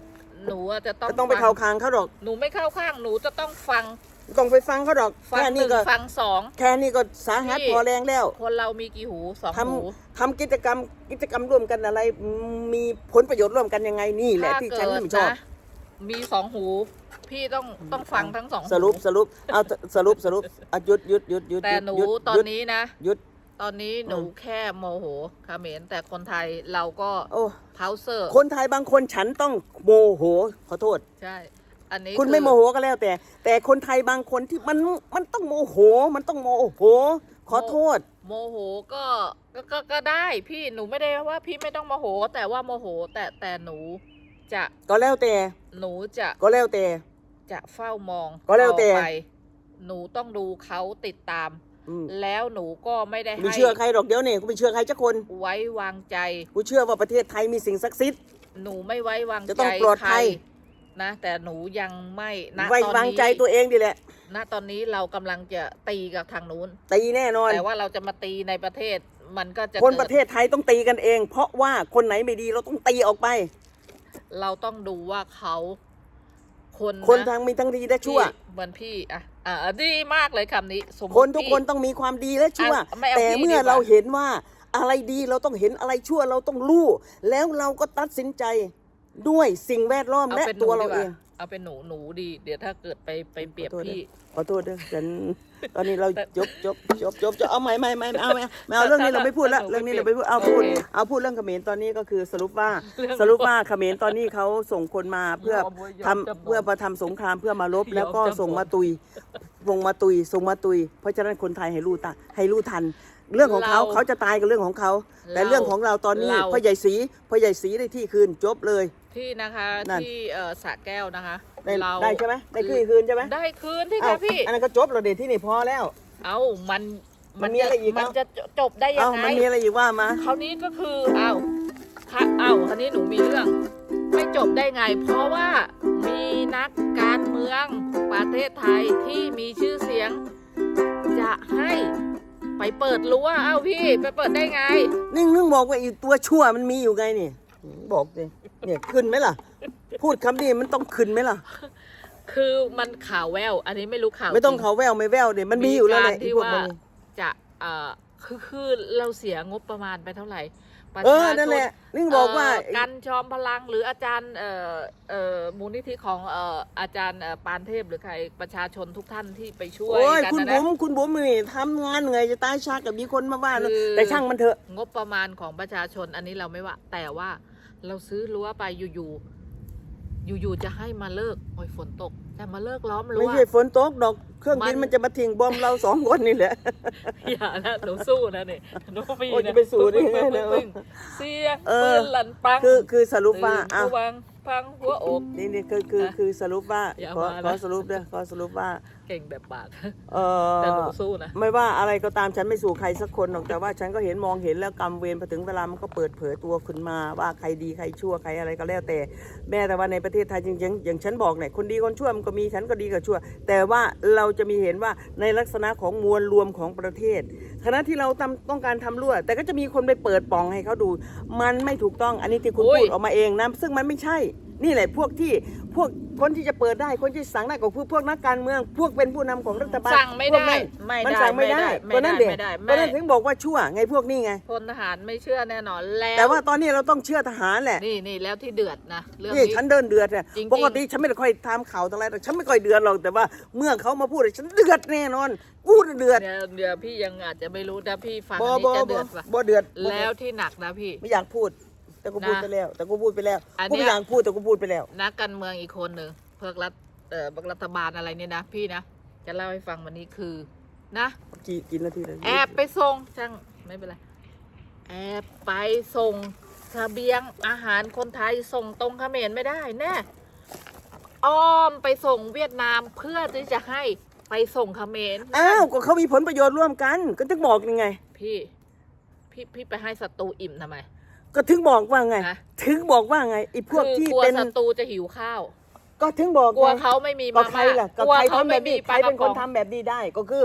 [SPEAKER 1] หนูอะจะต้อง
[SPEAKER 2] ก็ต้องไป
[SPEAKER 1] ฟั
[SPEAKER 2] เข้าคางเขาหรอก
[SPEAKER 1] หนูไม่เข้าข้างหนูจะต้องฟัง
[SPEAKER 2] ต้องไปฟังเขาหรอก
[SPEAKER 1] ฟัง
[SPEAKER 2] แค่
[SPEAKER 1] ห
[SPEAKER 2] นี้
[SPEAKER 1] นึ่ง
[SPEAKER 2] ก็
[SPEAKER 1] ฟังสอง
[SPEAKER 2] แค่นี้ก็สาหัส
[SPEAKER 1] พี่
[SPEAKER 2] พอแรงแล้ว
[SPEAKER 1] คนเรามีกี่หูสอง
[SPEAKER 2] ท
[SPEAKER 1] หูำ
[SPEAKER 2] ทำกิจกรรมกิจกรรมร่วมกันอะไร มีผลประโยชน์ร่วมกันยังไงนี่แหละ
[SPEAKER 1] ถ้า
[SPEAKER 2] ที่
[SPEAKER 1] เกิ
[SPEAKER 2] ฉัน
[SPEAKER 1] ด
[SPEAKER 2] ไม่ชอบ
[SPEAKER 1] นะมีสองหู พี่ต้องต้องฟังทั้งสองหู
[SPEAKER 2] สรุปสรุปเอาสรุปสรุปอะหยุดหยุดหยุดหยุด
[SPEAKER 1] แต่หนู
[SPEAKER 2] ยุด
[SPEAKER 1] ตอน
[SPEAKER 2] ยุด
[SPEAKER 1] นี้นะ
[SPEAKER 2] หยุด
[SPEAKER 1] ตอนนี้หนู
[SPEAKER 2] อืม
[SPEAKER 1] แค่โมโหเขมรแต่คนไทยเราก็
[SPEAKER 2] โอ้
[SPEAKER 1] เพาเซอร์
[SPEAKER 2] คนไทยบางคนฉันต้องโมโหขอโทษ
[SPEAKER 1] ใช่ อันนี้
[SPEAKER 2] คุณ
[SPEAKER 1] อ
[SPEAKER 2] ไม่โมโหก็แล้วแต่ แต่คนไทยบางคนที่มันมันต้องโมโห มันต้องโมโห ขอโทษ
[SPEAKER 1] โมโหก็ก็ก็ก็ได้พี่หนูไม่ได้ว่าพี่ไม่ต้องโมโห แต่ว่าโมโห แต่แต่หนูจะ
[SPEAKER 2] ก็แล้วแต่
[SPEAKER 1] หนูจะ
[SPEAKER 2] ก็แล้วแต่
[SPEAKER 1] จะเฝ้ามอง
[SPEAKER 2] ก็แล้วแต่
[SPEAKER 1] ต่อไปหนูต้องดูเขาติดตาม
[SPEAKER 2] อืม
[SPEAKER 1] แล้วหนูก็ไม่ได้
[SPEAKER 2] ไม่
[SPEAKER 1] ให้
[SPEAKER 2] เชื่อใครหรอกเดี๋ยวนี่กูไม่เชื่อใครสักคน
[SPEAKER 1] ไว้วางใจ
[SPEAKER 2] กูเชื่อว่าประเทศไทยมีสิ่งศักดิ์สิทธิ์
[SPEAKER 1] หนูไม่ไว้วาง
[SPEAKER 2] จะต้
[SPEAKER 1] ใจ
[SPEAKER 2] องปลอด
[SPEAKER 1] ใคร
[SPEAKER 2] ภัย
[SPEAKER 1] นะ แต่หนูยังไม่ณ
[SPEAKER 2] ไว้
[SPEAKER 1] ตอน
[SPEAKER 2] วาง
[SPEAKER 1] นี้
[SPEAKER 2] ใจตัวเองดีแหละ
[SPEAKER 1] ณตอนนี้เรากำลังจะตีกับทางนู้น
[SPEAKER 2] ตีแน่นอน
[SPEAKER 1] แต่ว่าเราจะมาตีในประเทศมันก็จะ
[SPEAKER 2] คน
[SPEAKER 1] กิด
[SPEAKER 2] ประเทศไทยต้องตีกันเอง เพราะว่าคนไหนไม่ดีเราต้องตีออกไป
[SPEAKER 1] เราต้องดูว่าเขาคน
[SPEAKER 2] คน
[SPEAKER 1] นะ
[SPEAKER 2] ทางมีทั้งดีและชั่ว
[SPEAKER 1] ที่เหมือนพี่อะ อ่าดีมากเลยคำนี้สมมติ
[SPEAKER 2] คนทุก
[SPEAKER 1] พี่
[SPEAKER 2] คนต้องมีความดีและชั่ว
[SPEAKER 1] อะไม่เอา
[SPEAKER 2] แต่
[SPEAKER 1] พี่
[SPEAKER 2] เมื่อ
[SPEAKER 1] ดีกว่า
[SPEAKER 2] เราเห็นว่าอะไรดีเราต้องเห็นอะไรชั่วเราต้องรู้ แล้วเราก็ตัดสินใจด้วยสิ่งแวดล้อม
[SPEAKER 1] เอา
[SPEAKER 2] และ
[SPEAKER 1] เป็นห
[SPEAKER 2] ตั
[SPEAKER 1] นู
[SPEAKER 2] วเรา
[SPEAKER 1] ดีก
[SPEAKER 2] เอ
[SPEAKER 1] ว่าง เอาเป็นหนูหนูดี เดี๋ยวถ้าเกิดไปไปเปรียบ
[SPEAKER 2] ขอโทษนะ
[SPEAKER 1] พี่
[SPEAKER 2] ขอโทษด้วยฉันตอนนี้เรา
[SPEAKER 1] แต่
[SPEAKER 2] จบจบจบจบจบเอาไม่ไม่ไม่ไม่เอาไม่เอาไม่เอาเรื่องนี้เราไม่พูดละ
[SPEAKER 1] แต่
[SPEAKER 2] เรื่องนี้เราไม่พูดเอาพูด
[SPEAKER 1] โอเค
[SPEAKER 2] เอาพูดเรื่องเขมรตอนนี้ก็คือสรุปว่า
[SPEAKER 1] เรื่อง
[SPEAKER 2] สรุปว่าเขมรตอนนี้เขาส่งคนมาเพื่อย
[SPEAKER 1] อมเว้ยยอม
[SPEAKER 2] ทำ
[SPEAKER 1] จำนน
[SPEAKER 2] เพื่อมาทำสงครามเพื่อมาลบ
[SPEAKER 1] ยอม
[SPEAKER 2] แล้วก็
[SPEAKER 1] จำนน
[SPEAKER 2] ส่งมาตุยส่งมาตุยส่งมาตุย เพราะฉะนั้นคนไทยให้รู้ตาให้รู้ทัน เรื่องของเขา
[SPEAKER 1] เรา
[SPEAKER 2] เขาจะตายกับเรื่องของเขา แต่
[SPEAKER 1] เรา
[SPEAKER 2] เรื่องของเราตอนนี้
[SPEAKER 1] เรา
[SPEAKER 2] พ่อใหญ่ศรีพ่อใหญ่ศรีได้ที่คืนจบเลย
[SPEAKER 1] พี่นะคะ
[SPEAKER 2] นั่น
[SPEAKER 1] ที่เอ่อสระแก้วนะคะ
[SPEAKER 2] ได้
[SPEAKER 1] เรา
[SPEAKER 2] ได้ใช่ไหมได้คืนคืนใช่ไหม
[SPEAKER 1] ได้คืนที่
[SPEAKER 2] อ้า
[SPEAKER 1] ค่ะ
[SPEAKER 2] ว
[SPEAKER 1] พี่
[SPEAKER 2] อันนั้นก็จบแล้วเด็ที่นี่พอแล้ว
[SPEAKER 1] เอามัน
[SPEAKER 2] มันมีอะไรอีก
[SPEAKER 1] มัน
[SPEAKER 2] เอ้า
[SPEAKER 1] จะจบได้ยั
[SPEAKER 2] เอ้าง
[SPEAKER 1] ไง
[SPEAKER 2] มันมีอะไรอีกว่ามา
[SPEAKER 1] คราวนี้ก็คือเอาค่ะเอาคราวนี้หนูมีเรื่อง ไม่จบได้ไง เพราะว่ามีนักการเมืองประเทศไทยที่มีชื่อเสียง จะให้ไปเปิดรั้วเอ้าพี่ ไปเปิดได้ไง
[SPEAKER 2] นึ่งนึ่งบอกว่าอีตัวชั่วมันมีอยู่ไงนี่บอกดิเนี่ยขึ้นไหมล่ะ พูดคำนี้มันต้องขึ้นไหมล่ะ
[SPEAKER 1] คือมันข่าวแวว อันนี้ไม่รู้ข่าว
[SPEAKER 2] ไม่ต้อง
[SPEAKER 1] จริ
[SPEAKER 2] เขาแววไม่แววเดี๋ยมันมีอยู่แล้วแหละ
[SPEAKER 1] การ
[SPEAKER 2] ไอ้
[SPEAKER 1] ที่
[SPEAKER 2] พวก
[SPEAKER 1] ว่า
[SPEAKER 2] มัน
[SPEAKER 1] จะเอ่อคือคือเราเสียงบประมาณไปเท่าไหร่ประ
[SPEAKER 2] เอ
[SPEAKER 1] ชา
[SPEAKER 2] อ
[SPEAKER 1] ช
[SPEAKER 2] นั่น
[SPEAKER 1] น
[SPEAKER 2] แหละนึ่งบอกว่า
[SPEAKER 1] เกันจอมพลังหรืออาจารย์เอ่อเอ่อมูลนิธิของเอ่ออาจารย์เอ่อปานเทพหรือใครประชาชนทุกท่านที่ไปช่วย
[SPEAKER 2] โอ้ย
[SPEAKER 1] กัน
[SPEAKER 2] คุณ
[SPEAKER 1] นะ
[SPEAKER 2] บุ๋
[SPEAKER 1] นะ
[SPEAKER 2] มคุณบุ๋มนี่ทำงานเหนื่อยจะตายชากับมีคนมาว่านะ
[SPEAKER 1] คือ
[SPEAKER 2] แต่ช่างมันเถอะ
[SPEAKER 1] งบประมาณของประชาชนอันนี้เราไม่ว่า แต่ว่าเราซื้อรั้วไปอยู่ๆ อยู่ๆจะให้มาเลิกโอ้ยฝนตกจะมาเลิกล้อมรั้
[SPEAKER 2] ไม่
[SPEAKER 1] ว
[SPEAKER 2] ใช่ฝนตกดอกเครื่องบิน
[SPEAKER 1] มัน
[SPEAKER 2] มันจะมาทิ้งบอมเราสองคนนี่แหละ
[SPEAKER 1] อย่านะหนูสู้นะนี่หนูมี
[SPEAKER 2] โอ้ย
[SPEAKER 1] นะ
[SPEAKER 2] จะไปสู้ได้ไง
[SPEAKER 1] ปึ้
[SPEAKER 2] นะ
[SPEAKER 1] ปึ้งเสีย
[SPEAKER 2] เออ
[SPEAKER 1] ปืนหลันปัง
[SPEAKER 2] คือคือสรุปว่า
[SPEAKER 1] ตื่น
[SPEAKER 2] อ้าว
[SPEAKER 1] ระวังพังหัวอก
[SPEAKER 2] นี่นี่คือคือ
[SPEAKER 1] นะ
[SPEAKER 2] คือสรุปว่า
[SPEAKER 1] อย่า
[SPEAKER 2] ขอ
[SPEAKER 1] มานะ
[SPEAKER 2] ขอสรุปด้วยขอสรุปว่า
[SPEAKER 1] เก่งแบบปาก
[SPEAKER 2] เอ
[SPEAKER 1] แต่หนู
[SPEAKER 2] อ
[SPEAKER 1] สู้นะ
[SPEAKER 2] ไม่ว่าอะไรก็ตามฉันไม่สู่ใครสักคนหรอกแต่ว่าฉันก็เห็นมองเห็นแล้วกรรมเวรพอถึงเวลามันก็เปิดเผยตัวขึ้นมาว่าใครดีใครชั่วใครอะไรก็แล้วแต่แม้แต่ว่าในประเทศไทยจริงๆอย่างฉันบอกเนี่ยคนดีคนชั่วมันก็มีฉันก็ดีกับชั่ว แต่ว่าเราจะมีเห็นว่าในลักษณะของมวลรวมของประเทศคณะที่เราทำต้องการทำรั่ว แต่ก็จะมีคนไปเปิดปล่องให้เขาดู มันไม่ถูกต้องอันนี้ที่คุณ
[SPEAKER 1] โอ้ย
[SPEAKER 2] พูดออกมาเองนะซึ่งมันไม่ใช่ นี่แหละพวกที่พวกคนที่จะเปิดได้คนที่สั่งได้ก็คือพวกนักการเมือง พวกเป็นผู้นำของรัฐบาล
[SPEAKER 1] สั่งไม่
[SPEAKER 2] พวก
[SPEAKER 1] ได้
[SPEAKER 2] นั้น
[SPEAKER 1] ไม่
[SPEAKER 2] มัน
[SPEAKER 1] ได้
[SPEAKER 2] สั่งไม่ได้
[SPEAKER 1] ไม่
[SPEAKER 2] ก็
[SPEAKER 1] ได้
[SPEAKER 2] นั่นเด็ก
[SPEAKER 1] ไม่ได้
[SPEAKER 2] ก็นั่น
[SPEAKER 1] ไม่
[SPEAKER 2] ถึงบอกว่าชั่วไงพวกนี้ไง
[SPEAKER 1] พลทหารไม่เชื่อแน่นอนแล้ว
[SPEAKER 2] แต่ว่าตอนนี้เราต้องเชื่อทหารแหละ
[SPEAKER 1] นี่นี่แล้วที่เดือดนะเรื่อง
[SPEAKER 2] นี่
[SPEAKER 1] นี้
[SPEAKER 2] ฉันเดินเดือดเนี่ย
[SPEAKER 1] จริงๆ
[SPEAKER 2] ปกติฉันไม่ได้ค่อยทำข่าวอะไรหรอกฉันไม่ค่อยเดือดหรอกแต่ว่าเมื่อเขามาพูดเนี่ยฉันเดือดแน่นอนกูน่ะเดือด
[SPEAKER 1] เดี๋ยวเดี๋ยวพี่ยังอาจจะไม่รู้นะพี่ฟัง
[SPEAKER 2] บ่
[SPEAKER 1] อัน
[SPEAKER 2] บ่
[SPEAKER 1] นี้จะ
[SPEAKER 2] บ่
[SPEAKER 1] เดือดปะ
[SPEAKER 2] บ่เดือดบ่เดือด
[SPEAKER 1] แล้วที่หนักนะพี่
[SPEAKER 2] ไม่อยากพูด แต่กูพูด
[SPEAKER 1] นะ
[SPEAKER 2] ไปแล้ว แต่กูพูดไปแล้ว
[SPEAKER 1] อัน
[SPEAKER 2] กู
[SPEAKER 1] เนี้
[SPEAKER 2] ไม่
[SPEAKER 1] ย
[SPEAKER 2] อยากพูดแต่กูพูดไปแล้ว
[SPEAKER 1] นักการเมืองอีกคนหนึ่งเพื่อรัฐเอ่อรัฐบาลอะไรเนี่ยนะพี่นะจะเล่าให้ฟังวันนี้คือ นะ
[SPEAKER 2] กี่กี่นาทีแล้ว
[SPEAKER 1] แอบไปส่งช่างไม่เป็นไร แอบไปส่งเสบียงอาหารคนไทยส่งตรงเขมรไม่ได้แน่อ้อมไปส่งเวียดนามเพื่อที่จะให้ไปส่งเขมร
[SPEAKER 2] อ้าวก็เขามีผลประโยชน์ร่วมกัน ก็ถึงบอกยังไง
[SPEAKER 1] พี่ พี่พี่ไปให้ศัตรูอิ่มทำไม
[SPEAKER 2] ก็ถึงบอกว่าไง
[SPEAKER 1] ฮะ
[SPEAKER 2] ถึงบอกว่าไงไอ้พวก
[SPEAKER 1] คือ
[SPEAKER 2] ที่
[SPEAKER 1] กลัว
[SPEAKER 2] เป็น
[SPEAKER 1] ศัตรูจะหิวข้าว
[SPEAKER 2] ก็ถึงบอก
[SPEAKER 1] กลัว
[SPEAKER 2] ไง
[SPEAKER 1] เขาไม่มี
[SPEAKER 2] ก็
[SPEAKER 1] มา
[SPEAKER 2] ใคร
[SPEAKER 1] ม่า
[SPEAKER 2] ล่ะก็
[SPEAKER 1] กลัว
[SPEAKER 2] ใคร
[SPEAKER 1] เขา
[SPEAKER 2] ทำแบ
[SPEAKER 1] ไม่
[SPEAKER 2] บ
[SPEAKER 1] มี
[SPEAKER 2] นี้
[SPEAKER 1] ป
[SPEAKER 2] ใคร
[SPEAKER 1] ลากระ
[SPEAKER 2] เป็นค
[SPEAKER 1] ป๋
[SPEAKER 2] น
[SPEAKER 1] อง
[SPEAKER 2] ทำแบบนี้ได้ก็คือ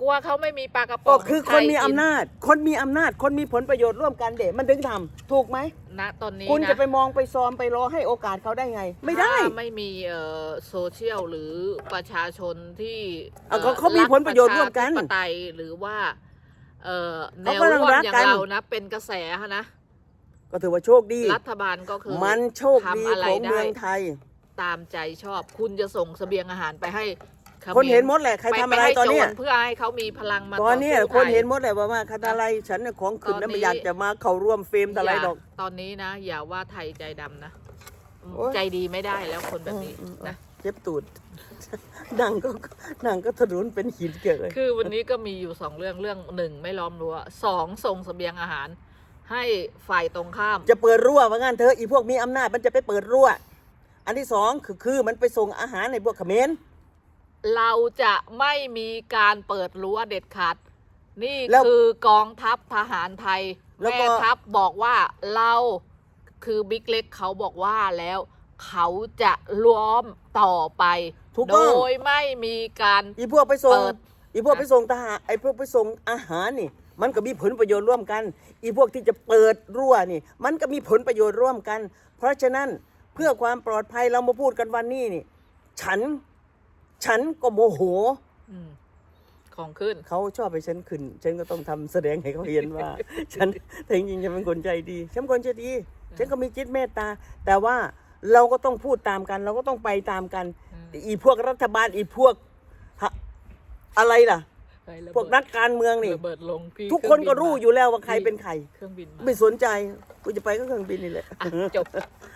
[SPEAKER 1] กลัวเขาไม่มีปลากระป๋
[SPEAKER 2] ก็
[SPEAKER 1] อง
[SPEAKER 2] คือ
[SPEAKER 1] ใค
[SPEAKER 2] นมีอำ
[SPEAKER 1] กิ
[SPEAKER 2] นาจ คนมีอำนาจ คนมีผลประโยชน์ร่วมกันเด็มันถึงทำถูกไหม
[SPEAKER 1] ณตอนนี้
[SPEAKER 2] คุณ
[SPEAKER 1] นะ
[SPEAKER 2] จะไปมองไปซ้อมไปรอให้โอกาสเขาได้ไง ไม่ได้
[SPEAKER 1] ถ้าไม่มีเอ่อโซเชียลหรือประชาชนที่
[SPEAKER 2] อะเขาเขามีผลประโยชน์ร่วมกัน
[SPEAKER 1] ปไตยหรือว่า เอ่อแน
[SPEAKER 2] เขา
[SPEAKER 1] ว
[SPEAKER 2] ก็ต้
[SPEAKER 1] ร่
[SPEAKER 2] อง
[SPEAKER 1] วม
[SPEAKER 2] รัก
[SPEAKER 1] อย่าง
[SPEAKER 2] กัน
[SPEAKER 1] เรานะเป็นกระแสนะ
[SPEAKER 2] ก็ถือว่าโชคดี
[SPEAKER 1] รัฐบาลก็คือ
[SPEAKER 2] มันโชคดี
[SPEAKER 1] ทำอะไร
[SPEAKER 2] ของ
[SPEAKER 1] ได้
[SPEAKER 2] เมืองไทย
[SPEAKER 1] ตามใจชอบ คุณจะส่งเสบียงอาหารไปให้ขม
[SPEAKER 2] คนเห็นหมดแหละใคร
[SPEAKER 1] ป
[SPEAKER 2] ทำอะไร
[SPEAKER 1] ปให้
[SPEAKER 2] ตอนเนี้ย
[SPEAKER 1] โจเพื่อให้เขามีพลังมา
[SPEAKER 2] ตอนเนี้ย
[SPEAKER 1] สู้
[SPEAKER 2] คน
[SPEAKER 1] ไทย
[SPEAKER 2] เห็นหมดแหละว่าว่าคาตาไลฉันเนี่ยของขึ้น
[SPEAKER 1] ต
[SPEAKER 2] แล้ว
[SPEAKER 1] อนนี้
[SPEAKER 2] ไม่อยากจะมาเข้าร่วมเฟรมอะไรดอก
[SPEAKER 1] ตอนนี้นะ อย่าว่าไทยใจดำนะ
[SPEAKER 2] โอ๊ย
[SPEAKER 1] ใจดีไม่ได้แล้วคนแบบนี้
[SPEAKER 2] อืมอืม
[SPEAKER 1] นะ
[SPEAKER 2] เจ็บตูดดังก็ดังก็ถรุนเป็นหินเกลือเลย
[SPEAKER 1] คือวันนี้ก็มีอยู่สองเรื่องเรื่องหนึ่งไม่ล้อมรั้วสองส่งเสบียงอาหาร ให้ฝ่ายตรงข้าม
[SPEAKER 2] จะเปิดรั่วว่างั้นเถอะอีพวกมีอำนาจมันจะไปเปิดรั่ว อันที่สองคือคือมันไปส่งอาหารในพวกเขมร
[SPEAKER 1] เราจะไม่มีการเปิดรั้วเด็ดขาด นี่
[SPEAKER 2] แล้ว
[SPEAKER 1] คือกองทัพทหารไทย
[SPEAKER 2] แล้วก็
[SPEAKER 1] แม่ทัพบอกว่าเราคือบิ๊กเล็กเขาบอกว่าแล้วเขาจะล้อมต่อไป
[SPEAKER 2] ถูก
[SPEAKER 1] โด
[SPEAKER 2] ต้อง
[SPEAKER 1] ยไม่มีการ
[SPEAKER 2] อีพวกไปส่ง
[SPEAKER 1] เปิด
[SPEAKER 2] อีพวกไปส่งทหารไอพวกไปส่งอาหารนี่ มันก็มีผลประโยชน์ร่วมกัน อีพวกที่จะเปิดรั่วนี่ มันก็มีผลประโยชน์ร่วมกัน เพราะฉะนั้นเพื่อความปลอดภัยเรามาพูดกันวันนี้นี่ ฉัน ฉันก็โมโห
[SPEAKER 1] อืมของขึ้น
[SPEAKER 2] เขาชอบไปฉันขึ้น ฉันก็ต้องทำแสดงให้เขาเห็นว่า ฉันแต่จริงๆฉันเป็นคนใจดีฉันเป็นคนใจดี ฉันก็มีจิตเมตตา แต่ว่าเราก็ต้องพูดตามกัน เราก็ต้องไปตามกัน
[SPEAKER 1] อืม
[SPEAKER 2] อีพวกรัฐบาลอีพวกฮะอะไรล่ะ
[SPEAKER 1] เฮ้ยระ
[SPEAKER 2] พวก
[SPEAKER 1] เบิด
[SPEAKER 2] นักการเมืองนี่
[SPEAKER 1] ระเบิดลงพี่
[SPEAKER 2] ทุกคน
[SPEAKER 1] เง
[SPEAKER 2] ก็
[SPEAKER 1] บิ
[SPEAKER 2] รู้
[SPEAKER 1] มา
[SPEAKER 2] อยู่แล้วว่าใครเป็นใคร
[SPEAKER 1] เครื่องบินมา
[SPEAKER 2] ไม่สนใจกูจะไปก็เครื่องบินนี่แหละ
[SPEAKER 1] อะจบ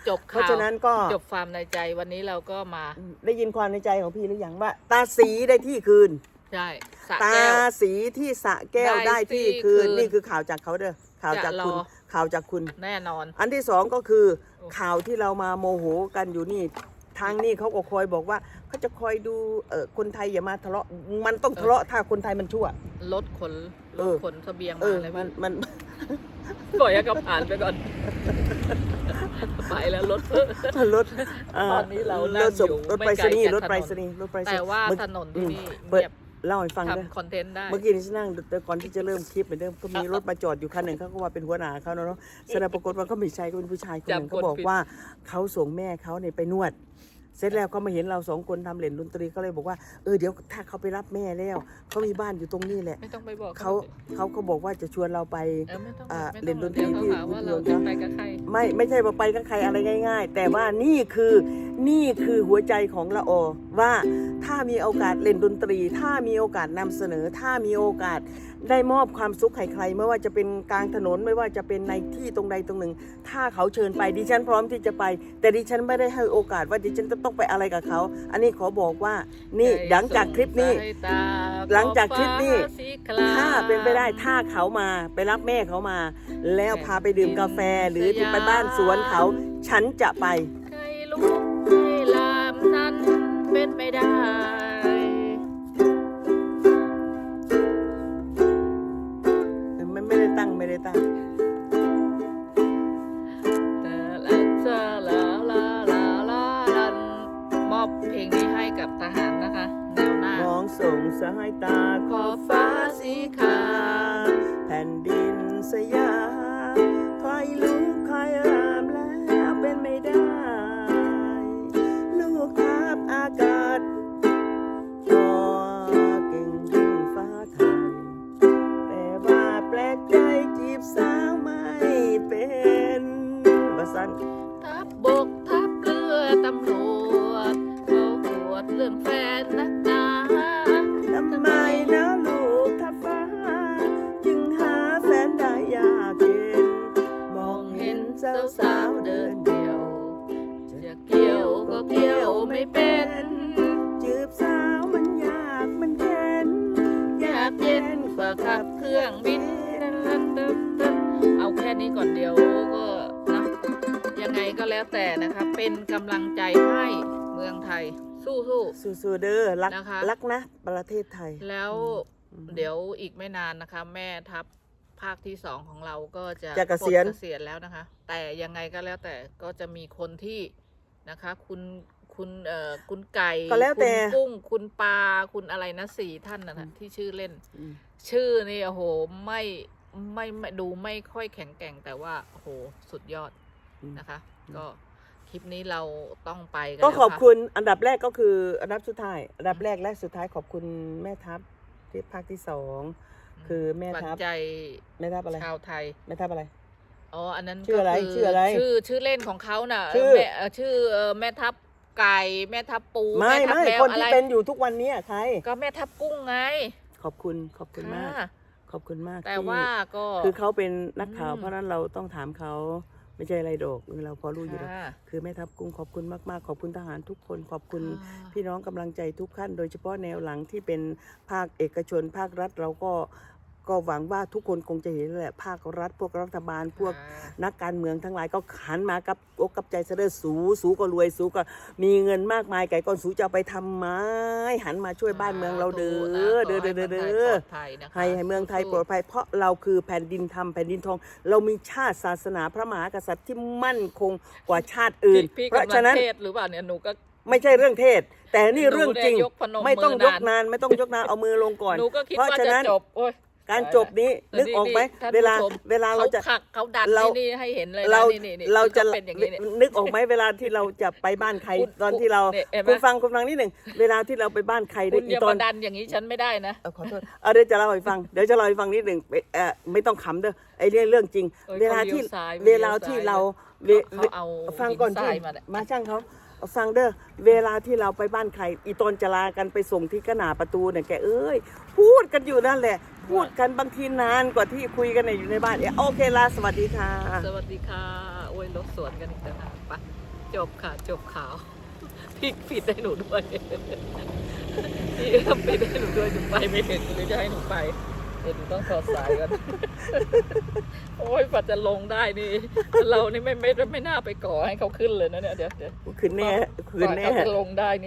[SPEAKER 1] จบ
[SPEAKER 2] เพราะ
[SPEAKER 1] ข่าว
[SPEAKER 2] ฉะนั้นก็
[SPEAKER 1] จบความในใจวันนี้เราก็มา
[SPEAKER 2] ได้ยินความในใจของพี่หรือยังว่า ตาสีได้ที่คืน
[SPEAKER 1] ใช่สระ
[SPEAKER 2] ตา
[SPEAKER 1] แก้ว
[SPEAKER 2] สีที่สระแก้ว
[SPEAKER 1] ได้
[SPEAKER 2] ได้ที่
[SPEAKER 1] ที่
[SPEAKER 2] คืน
[SPEAKER 1] คืน
[SPEAKER 2] นี่คือข่าวจากเขาเด้อข่าวจากคุณ
[SPEAKER 1] จะรอ
[SPEAKER 2] ข่าวจากคุณ
[SPEAKER 1] แน่นอน
[SPEAKER 2] อันที่สองก็คือ
[SPEAKER 1] โอ้
[SPEAKER 2] ข่าวที่เรามาโมโหกันอยู่นี่ทางนี้เขาก็คอยบอกว่า เขาจะคอยดูเออคนไทยอย่ามาทะเลาะมันต้องทะเลาะถ้าคนไทยมันชั่ว
[SPEAKER 1] รถขนร
[SPEAKER 2] เอ
[SPEAKER 1] ถ
[SPEAKER 2] อ
[SPEAKER 1] ขนเสบียง
[SPEAKER 2] เอ
[SPEAKER 1] มา
[SPEAKER 2] อ
[SPEAKER 1] แล้ว
[SPEAKER 2] มัน
[SPEAKER 1] พี่
[SPEAKER 2] มัน
[SPEAKER 1] ปล่อยให้เขาผ่านไปก่อน ไปแล้วรถ
[SPEAKER 2] รถา
[SPEAKER 1] ตอนนี้เรานั่
[SPEAKER 2] รงถส่ง
[SPEAKER 1] อยู่
[SPEAKER 2] รถ
[SPEAKER 1] ไม่
[SPEAKER 2] ไปรษณีย์
[SPEAKER 1] ไกลจาก
[SPEAKER 2] รถไปร
[SPEAKER 1] ถนน
[SPEAKER 2] ษณีย์รถไปรษณีย์
[SPEAKER 1] แต่ว่า
[SPEAKER 2] เมื่อ
[SPEAKER 1] ถนนที่นี่
[SPEAKER 2] เปิด
[SPEAKER 1] เงียบ
[SPEAKER 2] เล่าให้ฟังด้วย
[SPEAKER 1] ทำคอนเทนต์ได้
[SPEAKER 2] เมื่อกี้นี่ฉันนั่งแต่ก่อนที่จะเริ่มคลิปเหมือนเดิมก็มีรถมาจอดอยู่คันหนึ่งเขาก็ว่าเป็นหัวหน้าเขาเนาะแสดงปรากฏว่าก็ไม่ใช่ก็เป็นผู้ชายคนหนึ่ง
[SPEAKER 1] จำคน
[SPEAKER 2] เขาบอก
[SPEAKER 1] ผิด
[SPEAKER 2] ว่าเขาส่งแม่เขาเนี่ยไปนวด เสร็จแล้วเขามาเห็นเราสองคนทำเล่นดนตรีเขาเลยบอกว่าเออเดี๋ยวถ้าเขาไปรับแม่แล้วเขามีบ้านอยู่ตรงนี้แหละ
[SPEAKER 1] ไม่ต้องไปบอก
[SPEAKER 2] เขาเขาก็บอกว่าจะชวนเราไป
[SPEAKER 1] เออไม่ต้อง
[SPEAKER 2] อ่า
[SPEAKER 1] ไม่
[SPEAKER 2] เล่
[SPEAKER 1] ต้อนง
[SPEAKER 2] ดนตรี
[SPEAKER 1] เดี๋ยวเขาหาว่าเรา
[SPEAKER 2] ที่
[SPEAKER 1] จะไปกับใคร
[SPEAKER 2] ไม่ไม่ใช่ว่าไปกับใครอะไรง่าย ๆ แต่ว่านี่คือนี่คือหัวใจของละออว่าถ้ามีโอกาสเล่นดนตรี ถ้ามีโอกาสนำเสนอ ถ้ามีโอกาส ได้มอบความสุขให้ใคร ไม่ว่าจะเป็นกลางถนนไม่ว่าจะเป็นในที่ตรงใดตรงหนึ่ง ถ้าเขาเชิญไปดิฉันพร้อมที่จะไป แต่ดิฉันไม่ได้ให้โอกาสว่าดิฉันจะต้องไปอะไรกับเขา อันนี้ขอบอกว่านี่หลังจากคลิปนี้
[SPEAKER 1] สายตา
[SPEAKER 2] หลังจากคลิปนี้
[SPEAKER 1] ฟ้าสีคราม
[SPEAKER 2] ถ้าเป็นไปได้ถ้าเขามาไปรับแม่เขามา แล้วพาไปดื่มกาแฟหรือที่ไปบ้านสวนเขา ฉันจะไป
[SPEAKER 1] ใครลุกให้ลามนั้นเป็นไม่ได้ เกี่
[SPEAKER 2] ย
[SPEAKER 1] ว
[SPEAKER 2] ไม่เป็น
[SPEAKER 1] จี
[SPEAKER 2] บสา
[SPEAKER 1] วมัน
[SPEAKER 2] ยากมันเย็น
[SPEAKER 1] อยากเย็นกว่าขับเครื่องบินเอาแค่นี้ก่อนเดียวก็นะยังไงก็แล้วแต่นะคะเป็นกำลังใจให้เมืองไทย สู้
[SPEAKER 2] สู้ๆเด้อรัก
[SPEAKER 1] นะคะ
[SPEAKER 2] รักนะ ประเทศไทย
[SPEAKER 1] ๆแล้ว
[SPEAKER 2] อืม
[SPEAKER 1] เดี๋ยวอีกไม่นานนะคะ แม่ทัพภาคที่สองของเราก็จะ
[SPEAKER 2] จะเกษียณ
[SPEAKER 1] ปลดเกษียณแล้วนะคะ แต่ยังไงก็แล้วแต่ก็จะมีคนที่ นะคะ คุณคุณเอ่อคุณไก่
[SPEAKER 2] ก็แล้วแต่
[SPEAKER 1] คุณกุ้งคุณปลาคุณอะไรนะสี่ท่านนะนะที่ชื่อเล่น
[SPEAKER 2] อืม
[SPEAKER 1] ชื่อนี่โอ้โหไม่ไม่ไม่ดูไม่ค่อยแข็งแกร่งแต่ว่าโอ้โหสุดยอด
[SPEAKER 2] อืม
[SPEAKER 1] นะคะก็คลิปนี้เราต้องไปกัน
[SPEAKER 2] ก็
[SPEAKER 1] แล้ว
[SPEAKER 2] ขอบะคุณอันดับแรกก็คืออันดับสุดท้าย อันดับแรกและสุดท้ายขอบคุณแม่ทัพที่ภาคที่สอง คือแม่
[SPEAKER 1] หวัง
[SPEAKER 2] ทัพ
[SPEAKER 1] ใจ
[SPEAKER 2] แม่ทัพอะไร
[SPEAKER 1] ชาวไทย
[SPEAKER 2] แม่ทัพอะไร
[SPEAKER 1] อ๋ออันนั้น
[SPEAKER 2] ชื่ออะไร
[SPEAKER 1] ก็คื
[SPEAKER 2] ชื่ออะไร
[SPEAKER 1] ชื่อชื่อเล่นของเขาน่ะ
[SPEAKER 2] ชื่อ
[SPEAKER 1] แม่เอ่อชื่อเอ่อแม่ทัพไก่แม่ทัพปู
[SPEAKER 2] ไม่
[SPEAKER 1] แม่ทัพ
[SPEAKER 2] ไม่
[SPEAKER 1] แมว
[SPEAKER 2] คน
[SPEAKER 1] อะ
[SPEAKER 2] ที่
[SPEAKER 1] ไร
[SPEAKER 2] เป็นอยู่ทุกวันเนี้ยใคร
[SPEAKER 1] ก็แม่ทัพกุ้งไง
[SPEAKER 2] ขอบคุณขอบคุณมาก
[SPEAKER 1] ค่ะ
[SPEAKER 2] ขอบคุณมาก
[SPEAKER 1] แต่
[SPEAKER 2] ที่
[SPEAKER 1] ว่าก็
[SPEAKER 2] คือเขาเป็นนักข่าว
[SPEAKER 1] อืม
[SPEAKER 2] เพราะฉะนั้นเราต้องถามเขาไม่ใช่อะไรดอกเราพอรู้อยู่แล้ว
[SPEAKER 1] ค่ะ
[SPEAKER 2] คือแม่ทัพกุ้งขอบคุณมากๆ ขอบคุณทหารทุกคน ขอบคุณ
[SPEAKER 1] ค่ะ
[SPEAKER 2] พี่น้องกำลังใจทุกขั้น โดยเฉพาะแนวหลังที่เป็นภาคเอกชนภาครัฐเราก็ ก็หวังว่าทุกคนคงจะเห็นแหละภาครัฐ พวกรัฐบาลพวก
[SPEAKER 1] ค่ะ
[SPEAKER 2] นักการเมืองทั้งหลายก็หันมากับอกกับใจเสด็จสูสูก็รวยสูก็มีเงินมากมายไก่ก้อนสูจะเอาไปทำไมหันมาช่วยบ้านเมืองเราเด้อเด้อเด้อเด้อเด้อให้ให้เมืองไทยปลอดภัยเพราะเราคือแผ่นดินธรรมแผ่นดินทอง เรามีชาติศาสนาพระมหากษัตริย์ที่มั่นคงกว่าชาติอื่น
[SPEAKER 1] พี่
[SPEAKER 2] เพราะ
[SPEAKER 1] กำลั
[SPEAKER 2] ฉะ
[SPEAKER 1] ง
[SPEAKER 2] นั้น
[SPEAKER 1] เทศหรือเปล่าเนี่ยหนูก็
[SPEAKER 2] ไม่ใช่เรื่องเทศ แต่นี่เรื่องจริง
[SPEAKER 1] หนูเนี่ยยกพนม
[SPEAKER 2] ไม่ต้อง
[SPEAKER 1] มือย
[SPEAKER 2] ก
[SPEAKER 1] นาน
[SPEAKER 2] นานไม่ต้องยกนานเอามือลงก่อน
[SPEAKER 1] หนูก็คิด
[SPEAKER 2] เพราะ
[SPEAKER 1] ว่า
[SPEAKER 2] ฉะ
[SPEAKER 1] จะ
[SPEAKER 2] นั้น
[SPEAKER 1] จบโอ้ย
[SPEAKER 2] การจบนี้นึกออกไหม
[SPEAKER 1] ท่าน
[SPEAKER 2] เวลา
[SPEAKER 1] ผู้ชม
[SPEAKER 2] เวลาเราจะ
[SPEAKER 1] ขักเขาดัน
[SPEAKER 2] เรา
[SPEAKER 1] นี่ให้เห็นเลยนะ
[SPEAKER 2] เรา
[SPEAKER 1] นี่นี่นี่
[SPEAKER 2] เราจะ
[SPEAKER 1] คือขเป็นอย่างนี้เนี่ย
[SPEAKER 2] นึกออกไหมเวลาที่เราจะไปบ้านใคร
[SPEAKER 1] คุณ
[SPEAKER 2] ตอนที่เรา
[SPEAKER 1] เนี่ยเห็นไหม
[SPEAKER 2] คุณฟังคุณฟังนิดหนึ่งเวลาที่เราไปบ้านใคร
[SPEAKER 1] คุณ
[SPEAKER 2] อี
[SPEAKER 1] อย่า
[SPEAKER 2] ตอ
[SPEAKER 1] มานดันอย่างนี้ฉันไม่ได้นะ
[SPEAKER 2] เออขอโทษเอาเดี๋ยวจะเล่าให้ฟัง เดี๋ยวจะเล่าให้ฟังนิดหนึ่งเออไม่ต้องขำเด้อไอ้เรื่องเรื่องจริง
[SPEAKER 1] เอ้ย
[SPEAKER 2] เวลาที่
[SPEAKER 1] เขาเลี้ยวซ้าย
[SPEAKER 2] เวลาที่เราเว
[SPEAKER 1] เขาเอา
[SPEAKER 2] ฟังก่อน
[SPEAKER 1] หินท
[SPEAKER 2] ที่
[SPEAKER 1] รายมาเนี่ย
[SPEAKER 2] มาช่างเขา ฟังเด้อเวลาที่เราไปบ้านใคร อีตอนจะลากันไปส่งที่กระหนาประตูเนี่ยแกเอ้ย พูดกันอยู่นั่นแหละ พูดกันบางทีนานกว่าที่คุยกันเนี่ยอยู่ในบ้านเอยโอเคลาสวัสดีค่ะ
[SPEAKER 1] สวัสดีค่ะ โอ้ยรถสวนกันอีกแล้วนะจบค่ะ จบข่าวพี่ผิดให้หนูด้วยพี่ผิดให้หนูด้วยหนูไปไม่ถึงหรือจะให้หนูไป เดี๋ยวหนูต้องถอดสายกัน โอ้ยปัดจะลงได้นี่ เรานี่ไม่ไม่ไม่น่าไปก่อให้เขาขึ้นเลยนะเนี่ยเดี๋ยวเดี๋ยว
[SPEAKER 2] คืนแน่ คืน
[SPEAKER 1] กว่า
[SPEAKER 2] แน่
[SPEAKER 1] เขาจะลงได้นี่